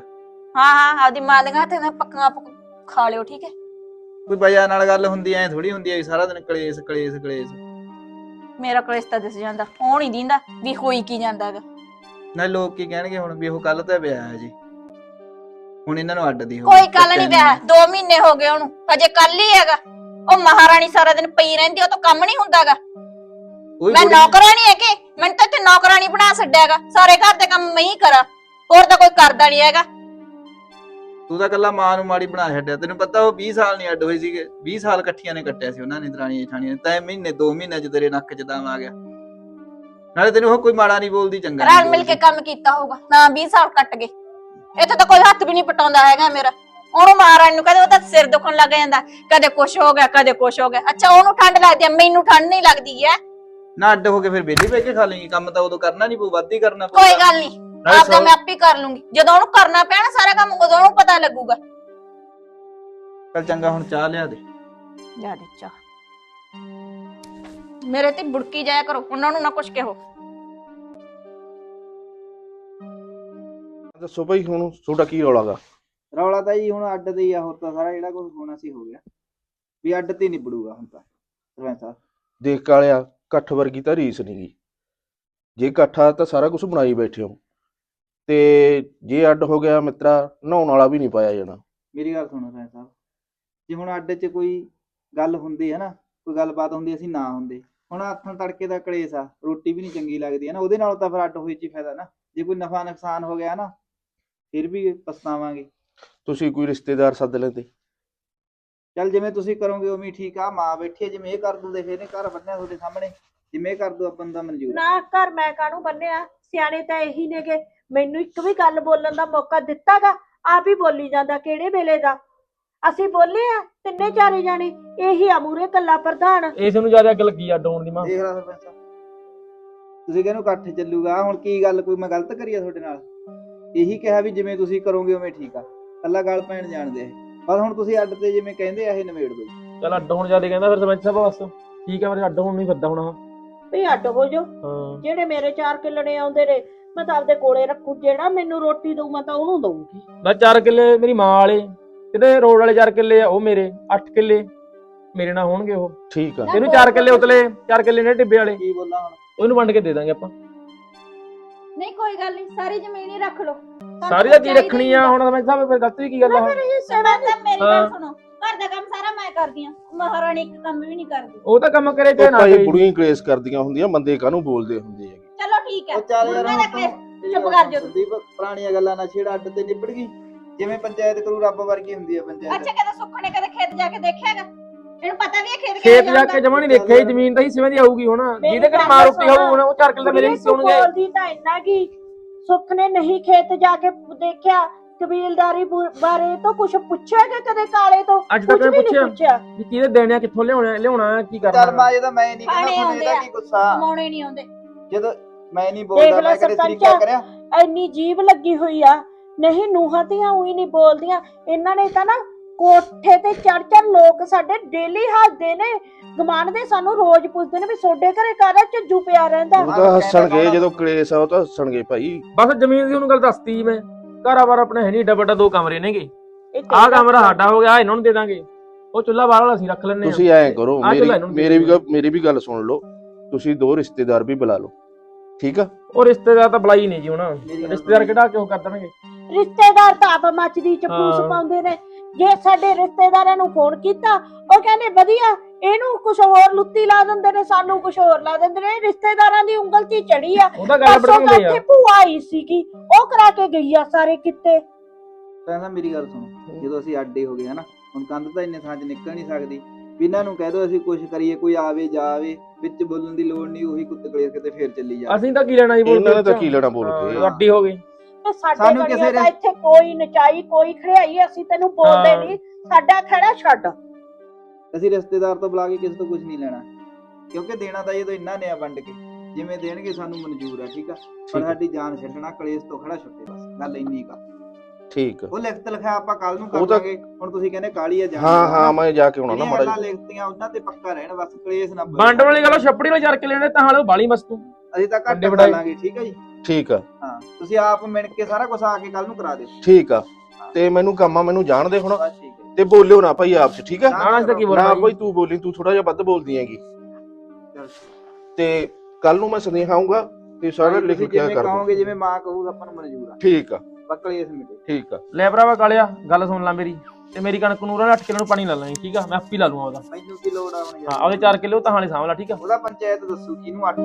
ਹਾਂ ਹਾਂ ਆਦੀ ਮਾਂ ਦੇ ਹੱਥ ਪੱਕੀਆਂ ਪੱਕ ਖਾ ਲਿਓ ਠੀਕ ਹੈ? ਕੋਈ ਵਜ੍ਹਾ ਨਾਲ ਗੱਲ ਹੁੰਦੀ ਐ ਥੋੜੀ ਹੁੰਦੀ ਐ ਸਾਰਾ ਦਿਨ ਕਲੇਸ਼ ਕਲੇਸ਼ ਕਲੇਸ਼। ਮੇਰਾ ਕਲੇਸ਼ ਤਾਂ ਦਿਸ ਜਾਂਦਾ ਉਹ ਨਹੀਂ ਦਿੰਦਾ ਵੀ ਹੋਈ ਕੀ ਜਾਂਦਾਗਾ। ਨਾ ਲੋਕ ਕੀ ਕਹਿਣਗੇ ਹੁਣ ਵੀ ਉਹ ਕੱਲ ਤਾਂ ਵਿਆਹ ਹੈ ਜੀ। ਹੁਣ ਇਹਨਾਂ ਨੂੰ ਅੱਡ ਦੀ ਹੋ ਕੋਈ ਕੱਲ ਨਹੀਂ ਵਿਆਹ 2 ਮਹੀਨੇ ਹੋ ਗਏ ਉਹਨੂੰ ਅਜੇ ਕੱਲ ਹੀ ਹੈਗਾ। ਉਹ ਮਹਾਰਾਣੀ ਸਾਰਾ ਦਿਨ ਪਈ ਰਹਿੰਦੀ ਉਹ ਤਾਂ ਕੰਮ ਨਹੀਂ ਹੁੰਦਾਗਾ। ਮੈਂ ਨੌਕਰਾਨੀ ਹੈ ਕਿ? ਮੈਨੂੰ ਤਾਂ ਇੱਥੇ ਨੌਕਰਾਨੀ ਬਣਾ ਛੱਡਿਆਗਾ ਸਾਰੇ ਘਰ ਦੇ ਕੰਮ ਮੈਂ ਹੀ ਕਰਾਂ। ਹੋਰ ਤਾਂ ਕੋਈ ਕਰਦਾ ਨਹੀਂ ਹੈਗਾ। ਤੂੰ ਤਾਂ ਕੱਲਾ ਮਾਂ ਨੂੰ ਮਾੜੀ ਬਣਾ ਛੱਡਿਆ। ਤੈਨੂੰ ਪਤਾ ਉਹ 20 ਸਾਲ ਨਹੀਂ ਅੱਡ ਹੋਏ ਸੀਗੇ। 20 ਸਾਲ ਇਕੱਠੀਆਂ ਨੇ ਕੱਟਿਆ ਸੀ ਉਹਨਾਂ ਨੇ ਦਰਾਣੀਆਂ ਜਠਾਣੀਆਂ ਨੇ। ਤਾਂ ਮਹੀਨੇ 2 ਮਹੀਨੇ ਚ ਤੇਰੇ ਨੱਕ 'ਚ ਦਮ ਆ ਗਿਆ। ਨਾਲੇ ਤੈਨੂੰ ਉਹ ਕੋਈ ਮਾੜਾ ਨਹੀਂ ਬੋਲਦੀ ਚੰਗਾ ਰਲ ਮਿਲ ਕੇ ਬੋਲਦੀ। ਕੰਮ ਕੀਤਾ ਹੋਊਗਾ। ਨਾ 20 ਸਾਲ ਕੱਟ ਗਏ। ਇੱਥੇ ਤਾਂ ਕੋਈ ਹੱਥ ਵੀ ਨਹੀਂ ਪਟਾਉਂਦਾ ਹੈਗਾ ਮੇਰਾ। ਉਹਨੂੰ ਮਹਾਰਾਣੀ ਨੂੰ ਕਹਦੇ ਉਹ ਤਾਂ ਸਿਰ ਦੁਖਣ ਲੱਗ ਜਾਂਦਾ। ਕਦੇ ਕੁਛ ਹੋ ਗਿਆ ਕਦੇ ਕੁਛ ਹੋ ਗਿਆ। ਅੱਛਾ ਉਹਨੂੰ ਠੰਡ ਲੱਗਦੀ ਹੈ ਮੈਨੂੰ ਠੰਡ ਨਹੀਂ ਲੱਗਦੀ ਹੈ। ਨਾ ਅੱਡ ਹੋ ਕੇ ਫਿਰ ਬਹਿ ਕੇ ਖਾ ਲੇਂਗੀ। ਕੰਮ ਤਾਂ ਉਦੋਂ ਕਰਨਾ ਨਹੀਂ ਪਊ ਵੱਧ ਹੀ ਕਰਨਾ ਕੋਈ ਗੱਲ ਨਹੀਂ। ਨਾਲੇ ਆਪਦਾ ਸੌ- ਮੈਂ ਆਪੇ ਕਰ ਲੂੰਗੀ। ਜਦੋਂ ਉਹਨੂੰ ਕਰਨਾ ਪਿਆ ਨਾ ਸਾਰਾ ਕੰਮ ਉਦੋਂ ਉਹਨੂੰ ਪਤਾ ਲੱਗੂਗਾ। ਚੱਲ ਚੰਗਾ ਹੁਣ ਚਾਹ ਲਿਆ ਦੇ। ਜਾ ਦੇ ਚਾਹ। ਮੇਰੇ ਤੇ ਬੁੜਕੀ ਜਾਇਆ ਕਰੋ ਉਹਨਾਂ ਨੂੰ ਨਾ ਕੁਛ ਕਹੋ। ਦੱਸੋ ਭਾਈ ਹੁਣ ਤੁਹਾਡਾ ਕੀ ਰੌਲਾ ਗਾ? ਰੌਲਾ ਤਾਂ ਜੀ ਹੁਣ ਅੱਡ ਦੇ ਹੀ ਆ ਹੋਰ ਤਾਂ ਸਾਰਾ ਜਿਹੜਾ ਕੁਝ ਹੋਣਾ ਸੀ ਹੋ ਗਿਆ। ਵੀ ਅੱਡ ਤੇ ਹੀ ਨਿਬੜੂਗਾ ਹੁਣ ਤਾਂ ਸਰਪੰਚ ਸਾਹਿਬ। ਦੇਖ ਵਾਲਿਆ ਇਕੱਠ ਵਰਗੀ ਤਾਂ ਰੀਸ ਨਹੀਂਗੀ ਜੇ ਇਕੱਠਾ ਤਾਂ ਸਾਰਾ ਕੁਝ ਬਣਾਈ ਬੈਠੇ ਹੋ। ਤੇ ਜੇ ਅੱਡ ਹੋ ਗਿਆ ਮਿੱਤਰਾ ਨਹਾਉਣ ਵਾਲਾ ਵੀ ਨਹੀਂ ਪਾਇਆ ਜਾਣਾ। ਮੇਰੀ ਗੱਲ ਸੁਣੋ ਸਰਪੰਚ ਸਾਹਿਬ। ਜੇ ਹੁਣ ਅੱਡ 'ਚ ਕੋਈ ਗੱਲ ਹੁੰਦੀ ਹੈ ਨਾ ਕੋਈ ਗੱਲਬਾਤ ਹੁੰਦੀ ਅਸੀਂ ਨਾ ਹੁੰਦੇ। ਹੁਣ ਹੱਥਾਂ ਤੜਕੇ ਦਾ ਕਲੇਸ਼ ਆ ਰੋਟੀ ਵੀ ਨਹੀਂ ਚੰਗੀ ਲੱਗਦੀ ਹੈ ਨਾ ਉਹਦੇ ਨਾਲ ਤਾਂ ਫਿਰ ਅੱਡ ਹੋਏ 'ਚ ਹੀ ਫਾਇਦਾ ਨਾ। ਜੇ ਕੋਈ ਨਫਾ ਨੁਕਸਾਨ ਹੋ ਗਿਆ ਨਾ ਫਿਰ ਵੀ ਪਛਤਾਵਾਂਗੇ। ਤੁਸੀਂ ਕੋਈ ਰਿਸ਼ਤੇਦਾਰ ਸੱਦ ਲੈਂਦੇ? ਚੱਲ ਜਿਵੇਂ ਤੁਸੀਂ ਕਰੋਗੇ ਉਵੇਂ ਹੀ ਠੀਕ ਆ। ਮਾਂ ਬੈਠੀ ਹੈ ਜਿਵੇਂ ਇਹ ਕਰ ਦੂ ਦੇ ਫੇਰ ਨੇ ਘਰ ਬੰਨਿਆ ਤੁਹਾਡੇ ਸਾਹਮਣੇ। ਜਿਵੇਂ ਇਹ ਕਰ ਦੂ ਆਪਾਂ ਤਾਂ ਮਨਜ਼ੂਰ ਆ। ਨਾ ਘਰ ਮੈਂ ਕਾਹਨੂੰ ਬੰਨਿਆ? ਸਿਆਣੇ ਤਾਂ ਇਹੀ ਨੇਗੇ। ਮੈਨੂੰ ਇੱਕ ਵੀ ਗੱਲ ਬੋਲਣ ਦਾ ਮੌਕਾ ਦਿੱਤਾਗਾ ਆਪ ਹੀ ਬੋਲੀ ਜਾਂਦਾ ਕਿਹੜੇ ਵੇਲੇ ਦਾ। ਅਸੀਂ ਬੋਲੇ ਆ ਤਿੰਨੇ ਚਾਰੇ ਜਾਣੇ ਇਹੀ ਆ ਮੂਰੇ ਕੱਲਾ ਪ੍ਰਧਾਨ। ਇਸ ਨੂੰ ਜ਼ਿਆਦਾ ਅੱਗ ਲੱਗੀ ਅੱਡ ਹੋਣ ਦੀ ਮਾਂ। ਦੇਖ ਲਾ ਸਰਪੰਚ ਸਾਹਿਬ ਤੁਸੀਂ ਕਹਿੰਦੇ ਇਕੱਠ ਚੱਲੂਗਾ ਹੁਣ ਕੀ ਗੱਲ ਕੋਈ ਮੈਂ ਗਲਤ ਕਰੀ ਆ ਤੁਹਾਡੇ ਨਾਲ? ਇਹੀ ਕਿਹਾ ਵੀ ਜਿਵੇਂ ਤੁਸੀਂ ਕਰੋਗੇ ਉਵੇਂ ਠੀਕ ਆ ਕੱਲਾ ਗੱਲ ਪੈਣ ਜਾਣਦੇ ਆ ਬਸ ਹੁਣ ਤੁਸੀਂ ਅੱਡ ਤੇ ਜਿਵੇਂ ਕਹਿੰਦੇ ਆ ਇਹ ਨਿਬੇੜ ਦਿਓ। ਚੱਲ ਅੱਡ ਹੋਣ ਜ਼ਿਆਦਾ ਕਹਿੰਦਾ ਫਿਰ ਸਰਪੰਚ ਸਾਹਿਬ ਬਸ। ਠੀਕ ਹੈ ਮੇਰੇ ਅੱਡ ਹੋਣ ਨਹੀਂ ਫਿਰਦਾ ਹੁਣ। ਵੀ ਅੱਡ ਹੋ ਜੋ ਹਾਂ। ਜਿਹੜੇ ਮੇਰੇ ਚਾਰ ਕਿੱਲਣੇ ਆਉਂਦੇ ਨੇ ਮੈਂ ਤਾਂ ਆਪਦੇ ਕੋਲੇ ਰੱਖੂ ਜਿਹੜਾ ਮੈਨੂੰ ਰੋਟੀ ਦਊ ਮੈਂ ਤਾਂ ਉਹਨੂੰ ਦਊਂਗੀ। 4 ਕਿੱਲੇ ਮੇਰੀ ਮਾਂ ਵਾਲੇ ਕਿਤੇ ਰੋਡ ਵਾਲੇ 4 ਕਿੱਲੇ ਆ ਉਹ ਮੇਰੇ 8 ਕਿੱਲੇ ਮੇਰੇ ਨਾਲ ਹੋਣਗੇ ਉਹ। ਠੀਕ ਆ। ਇਹਨੂੰ 4 ਕਿੱਲੇ ਉਤਲੇ 4 ਕਿੱਲੇ ਨੇ ਟਿੱਬੇ ਵਾਲੇ। ਕੀ ਬੋਲਾਂ ਹੁਣ? ਉਹਨੂੰ ਵੰਡ ਕੇ ਦੇ ਦਾਂਗੇ ਆਪਾਂ। ਨਹੀਂ ਕੋਈ ਗੱਲ ਨਹੀਂ ਸਾਰੀ ਜ਼ਮੀਨ ਹੀ ਰੱਖ ਲਓ। ਸਾਰੀ ਦਾ ਕੀ ਰੱਖਣੀ ਆ ਹੁਣ ਸਰਪੰਚ ਸਾਹਿਬ ਫਿਰ ਗਲਤ ਵੀ ਕੀ ਗੱਲ ਆ ਸਰਪੰਚ ਸਾਹਿਬ ਮੇਰੀ। ਗੱਲ ਸੁਣੋ ਘਰ ਦਾ ਕੰਮ ਸਾਰਾ ਮੈਂ ਕਰਦੀ ਆ ਮਹਾਰਾਣੀ ਇੱਕ ਕੰਮ ਵੀ ਨਹੀਂ ਕਰਦੀ। ਉਹ ਤਾਂ ਕੰਮ ਕਰੇ ਤੇ ਨਾ ਭਾਈ ਬੁੜੀਆਂ ਹੀ ਕਲੇਸ਼ ਕਰਦੀਆਂ ਹੁੰਦੀਆਂ ਬੰਦੇ ਕਾਹਨੂੰ ਬੋਲਦੇ ਹੁੰਦੇ ਚਲੋ ਠੀਕ ਹੈ ਉਹ ਚੱਲ ਯਾਰ ਉਹਨਾਂ ਦਾ ਹੁਣ ਕਲੇਸ਼ ਤੂੰ- ਚੁੱਪ ਕਰ ਜਾਓ। ਸੰਦੀਪ ਪੁਰਾਣੀਆਂ ਗੱਲਾਂ ਨਾਲ ਛੇੜ ਅੱਡ ਤੇ ਨਿਬੜ ਗਈ। ਜਿਵੇਂ ਪੰਚਾਇਤ ਕਰੂ ਰੱਬ ਵਰਗੀ ਹੁੰਦੀ ਪੰਚਾਇਤ। ਅੱਛਾ ਕਦੇ ਸੁੱਖ ਨੇ ਕਦੇ ਖੇਤ ਜਾ ਕੇ ਦੇਖਿਆਗਾ ਇਹਨੂੰ ਪਤਾ ਵੀ ਹੈ ਖੇਤ ਖੇਤ ਜਾ ਕੇ ਜਮਾ ਨਹੀਂ ਦੇਖਿਆ ਜੀ, ਜ਼ਮੀਨ ਤਾਂ ਹੀ ਸਿਵੇਂ ਦੀ ਆਊਗੀ ਹੁਣ। ਜਿਹਦੇ ਘਰੇ ਮਾਂ ਰੋਟੀ ਹੋਊ ਹੁਣ ਉਹ ਚਾਰ ਕਿੱਲੇ ਤਾਂ ਮੇਰੇ ਹਿੱਸੇ ਹੋਣਗੇ। ਬੋਲਦੀ ਤਾਂ ਇੰਨਾ ਕੀ। ਸੁੱਖ ਨੇ ਨਹੀਂ ਖੇਤ ਜਾ ਕੇ ਦੇਖਿਆ ਕਬੀਲਦਾਰੀ ਬੁ- ਬਾਰੇ ਤਾਂ ਕੁਝ ਪੁੱਛਿਆ ਕਿ ਕਦੇ ਕਾਲੇ ਤੋਂ? ਅੱਜ ਤੱਕ ਕੁਝ ਮੈਂ ਵੀ ਨਹੀਂ ਪੁੱਛਿਆ। ਪੁੱਛਿਆ। ਵੀ ਕਿਹਦੇ ਦੇਣੇ ਆ ਕਿੱਥੋਂ ਲਿਆਉਣਾ ਲਿਆਉਣਾ ਕੀ ਚੱਲ ਕਰਨਾ ਮਾਂ ਇਹਦਾ ਮੈਂ ਨਹੀਂ ਕਹਿੰਦਾ ਖਾਣੇ ਤੁਹਾਨੂੰ ਆਉਂਦੇ ਇਹਦਾ ਆ। ਕੀ ਗੁੱਸਾ। ਕਮਾਉਣੇ ਨਹੀਂ ਆਉਂਦੇ। ਜਦੋਂ ਮੈਂ ਨਹੀਂ ਦੇਖ ਬੋਲਦਾ ਲੈ ਮੈਂ ਕਦੇ ਸਰਪੰਚ। ਤਰੀਕਾ ਕਰਿਆ। ਇੰਨੀ ਜੀਬ ਲੱਗੀ ਹੋਈ ਆ। ਨਹੀਂ ਨੂੰਹਾਂ ਧੀਆਂ ਉਹੀ ਨਹੀਂ ਬੋਲਦੀਆਂ। ਇਹਨਾਂ ਨੇ ਤਾਂ ਨਾ ਕੋਠੇ ਤੇ ਚੜ ਚੜ ਲੋਕ ਸਾਡੇ ਡੇਲੀ ਹੱਸਦੇ ਨੇ। ਗਮਾਨਦੇ ਸਾਨੂੰ ਰੋਜ਼ ਪੁੱਛਦੇ ਨੇ ਵੀ ਸੋਡੇ ਘਰੇ ਕਾਹਦਾ ਝੱਜੂ ਪਿਆ ਰਹਿੰਦਾ? ਉਹ ਤਾਂ ਹੱਸਣਗੇ ਜਦੋਂ ਕਲੇਸ਼ ਆ ਉਹ ਤਾਂ ਹੱਸਣਗੇ ਭਾਈ। ਬਸ ਜ਼ਮੀਨ ਦੀ ਉਹਨੂੰ ਗੱਲ ਦੱਸਤੀ ਮੈਂ। ਘਰ-ਬਾਰ ਆਪਣੇ ਹੈ ਨਹੀਂ ਏਡਾ ਵੱਡਾ ਦੋ ਕਮਰੇ ਨੇਗੇ। ਇਹ ਆਹ ਕਮਰਾ ਸਾਡਾ ਹੋ ਗਿਆ ਆਹ ਇਹਨਾਂ ਨੂੰ ਦੇ ਦਾਂਗੇ। ਉਹ ਚੁੱਲ੍ਹਾ ਬਾਹਰ ਵਾਲਾ ਅਸੀਂ ਰੱਖ ਲੈਣੇ ਤੁਸੀਂ ਐਂ ਕਰੋ ਮੇਰੀ ਵੀ ਗੱਲ- ਮੇਰੀ ਵੀ ਗੱਲ ਸੁਣ ਲਓ। ਤੁਸੀਂ ਦੋ ਰਿਸ਼ਤੇਦਾਰ ਵੀ ਬੁਲਾ ਲਓ। ਠੀਕ ਆ? ਉਹ ਰਿਸ਼ਤੇਦਾਰ ਤਾਂ ਬੁਲਾਈ ਨਹੀਂ ਜੀ ਹੁਣ। ਰਿਸ਼ਤੇਦਾਰ। ਕਿਹੜਾ ਕਿਉਂ ਕਰ ਦੇਣਗੇ? ਰਿਸ਼ਤੇਦਾਰ ਤਾਂ ਆਪ ਮੱਚਦੀ ਚਪੂਸ ਹਾਂ। ਪਾਉਂਦੇ ਨੇ। ਜੇ ਸਾਡੇ ਰਿਸ਼ਤੇਦਾਰਾਂ ਨੂੰ ਫੋਨ ਕੀਤਾ ਉਹ ਕਹਿੰਦੇ ਵਧੀਆ ਇਹਨੂੰ ਕੁਝ ਹੋਰ ਲੁੱਤੀ ਲਾ ਦਿੰਦੇ ਨੇ ਸਾਨੂੰ ਕੁਝ ਹੋਰ ਲਾ ਦਿੰਦੇ ਨੇ। ਰਿਸ਼ਤੇਦਾਰਾਂ ਦੀ ਉਂਗਲ 'ਚ ਹੀ ਚੜੀ ਆ। ਉਹ ਤਾਂ ਗੱਲ ਪਰਸੋਂ ਬੜੀ ਹੁੰਦੀ ਆ। ਕਰਕੇ ਭੂਆ ਆਈ ਸੀਗੀ ਉਹ ਕਰਾ ਕੇ ਗਈ ਆ ਸਾਰੇ ਕਿਤੇ। ਕਹਿੰਦਾ ਮੇਰੀ ਗੱਲ ਸੁਣੋ ਜਦੋਂ ਅਸੀਂ ਅੱਡੇ ਹੋ ਗਏ ਹਨਾ? ਹੁਣ ਕੰਧ ਤਾਂ ਇੰਨੇ ਥਾਂ 'ਚ ਨਿਕਲ ਨਹੀਂ ਸਕਦੀ। ਵੀ ਇਹਨਾਂ ਨੂੰ ਕਹਿ ਦੋ ਅਸੀਂ ਕੁਝ ਕਰੀਏ ਕੋਈ ਆਵੇ ਜਾਵੇ ਵਿੱਚ ਬੋਲਣ ਦੀ ਲੋੜ ਨਹੀਂ ਉਹੀ ਕੁੱਤੇ ਕਲੇ ਕਿਤੇ ਫੇਰ ਚੱਲੀ ਜਾ ਅਸੀਂ ਤਾਂ ਕੀ ਲੈਣਾ ਜੀ ਬੋਲ ਇਹਨਾਂ ਨੇ ਤਾਂ ਕੀ ਲੈਣਾ ਬੋਲ ਕੇ? ਅੱਡੀ ਹੋ ਗਈ। ਤੇ ਸਾਡੇ ਸਾਨੂੰ ਕਿਸੇ ਰਿਸ- ਇੱਥੇ ਕੋਈ ਨਚਾਈ ਕੋਈ ਖੜਿਆਈ ਅਸੀਂ ਤੈਨੂੰ ਬੋਲਦੇ ਹਾਂ। ਨਹੀਂ। ਸਾਡਾ ਖੜਾ ਛੱਡ। ਅਸੀਂ ਰਿਸ਼ਤੇਦਾਰ ਤੋਂ ਬੁਲਾ ਕੇ ਕਿਸੇ ਤੋਂ ਕੁਝ ਨਹੀਂ ਲੈਣਾ। ਕਿਉਂਕਿ ਦੇਣਾ ਤਾਂ ਜਦੋਂ ਇਹਨਾਂ ਨੇ ਆ ਵੰਡ ਕੇ ਜਿਵੇਂ ਦੇਣਗੇ ਸਾਨੂੰ ਮਨਜ਼ੂਰ ਆ ਠੀਕ ਆ? ਪਰ ਸਾਡੀ ਜਾਨ ਛੱਡਣਾ ਕਲੇਸ਼ ਤੋਂ ਖੜਾ ਛੁੱਟੇ ਬਸ। ਗੱਲ ਇੰਨੀ ਕਾ ਠੀਕ ਆ। ਉਹ ਲਿਖਤ ਲਿਖਿਆ ਆਪਾਂ ਕੱਲ ਨੂੰ ਕਰ ਉਹ ਤਾਂ- ਲਾਂਗੇ ਹੁਣ ਤੁਸੀਂ ਕਹਿੰਦੇ ਕਾਲੀ ਆ ਜਾਣ ਹਾਂ ਹਾਂ ਮੈਂ ਜਾ ਕੇ ਆਉਣਾ ਨਾ ਮਾੜਾ ਜਿਹਾ। ਲਿਖਤੀਆਂ ਉਹਨਾਂ ਤੇ ਪੱਕਾ ਰਹਿਣ ਬਸ ਕਲੇਸ਼ ਨਾ। ਵੰਡ ਵਾਲੀ ਗੱਲ ਛੱਪੜੀ ਨਾਲ ਜਰ ਕੇ ਲੈਣੇ ਤਾਂ ਹਾਲੇ ਉਹ ਬਾਲੀ ਮਸਤੂ ਅਸੀਂ ਤਾਂ ਘੱਟ ਵੱਡੇ ਕਰ ਵਡਾਈ। ਲਾਂਗੇ ਠੀਕ ਆ ਜੀ? ਠੀਕ ਆ। ਹਾਂ ਤੁਸੀਂ ਆਪ ਮਿਣ ਕੇ ਸਾਰਾ ਕੁਝ ਆ ਕੇ ਕੱਲ ਨੂੰ ਕਰਾ ਦਿਓ। ਠੀਕ ਆ। ਤੇ ਮੈਨੂੰ ਕੰਮ ਆ ਮੈਨੂੰ ਜਾਣ ਦੇ ਹੁਣ। ਬਸ ਠੀਕ ਹੈ ਤੇ ਬੋਲਿਓ ਨਾ ਭਾਈ ਆਪ ਚ ਠੀਕ ਆ? ਨਾ ਨਾ ਤਾਂ ਕੀ ਨਾ ਬੋਲਣਾ ਭਾਈ ਤੂੰ ਬੋਲੀ ਤੂੰ ਥੋੜਾ ਜਿਹਾ ਵੱਧ ਬੋਲਦੀ ਹੈਗੀ। ਚਲ ਤੇ ਕੱਲ ਨੂੰ ਮੈਂ ਸੁਨੇਹਾ ਆਉਂਗਾ ਤੇ ਸਾਰਾ ਲਿਖ ਕੇ ਜਿਵੇਂ ਕਰ ਦੋ ਕਹੋਗੇ ਜਿਵੇਂ ਮਾਂ ਕਹੂਗਾ ਆਪਾਂ ਨੂੰ ਮਨਜ਼ੂਰ ਆ। ਠੀਕ ਆ। ਬਸ ਕਲੇਸ਼ ਮਿਟੇ। ਠੀਕ ਆ। ਲੈ ਭਰਾਵਾ ਕਾਲਿਆ ਗੱਲ ਸੁਣ ਲੈ ਮੇਰੀ। ਤੇ ਮੇਰੀ ਕਣਕ ਨੂੰ ਨਾ 8 ਕਿਲੋ ਨੂੰ ਪਾਣੀ ਲਾ ਲਾਂਗੇ ਠੀਕ ਆ? ਮੈਂ ਆਪੀ ਲਾ ਲੂੰਗਾ ਉਹਦਾ। ਮੈਨੂੰ ਕੀ ਲੋੜ ਆ ਹੁਣ ਹਾਂ ਯਾਰ ਉਹਦੇ 4 ਕਿਲੋ ਤਾਂ ਹਾਲੇ ਸਾਂਭ ਲਾ ਠੀਕ ਆ? ਉਹਦਾ ਪੰਚਾਇਤ ਦੱਸੂ ਕਿਹਨੂੰ ਅੱਡ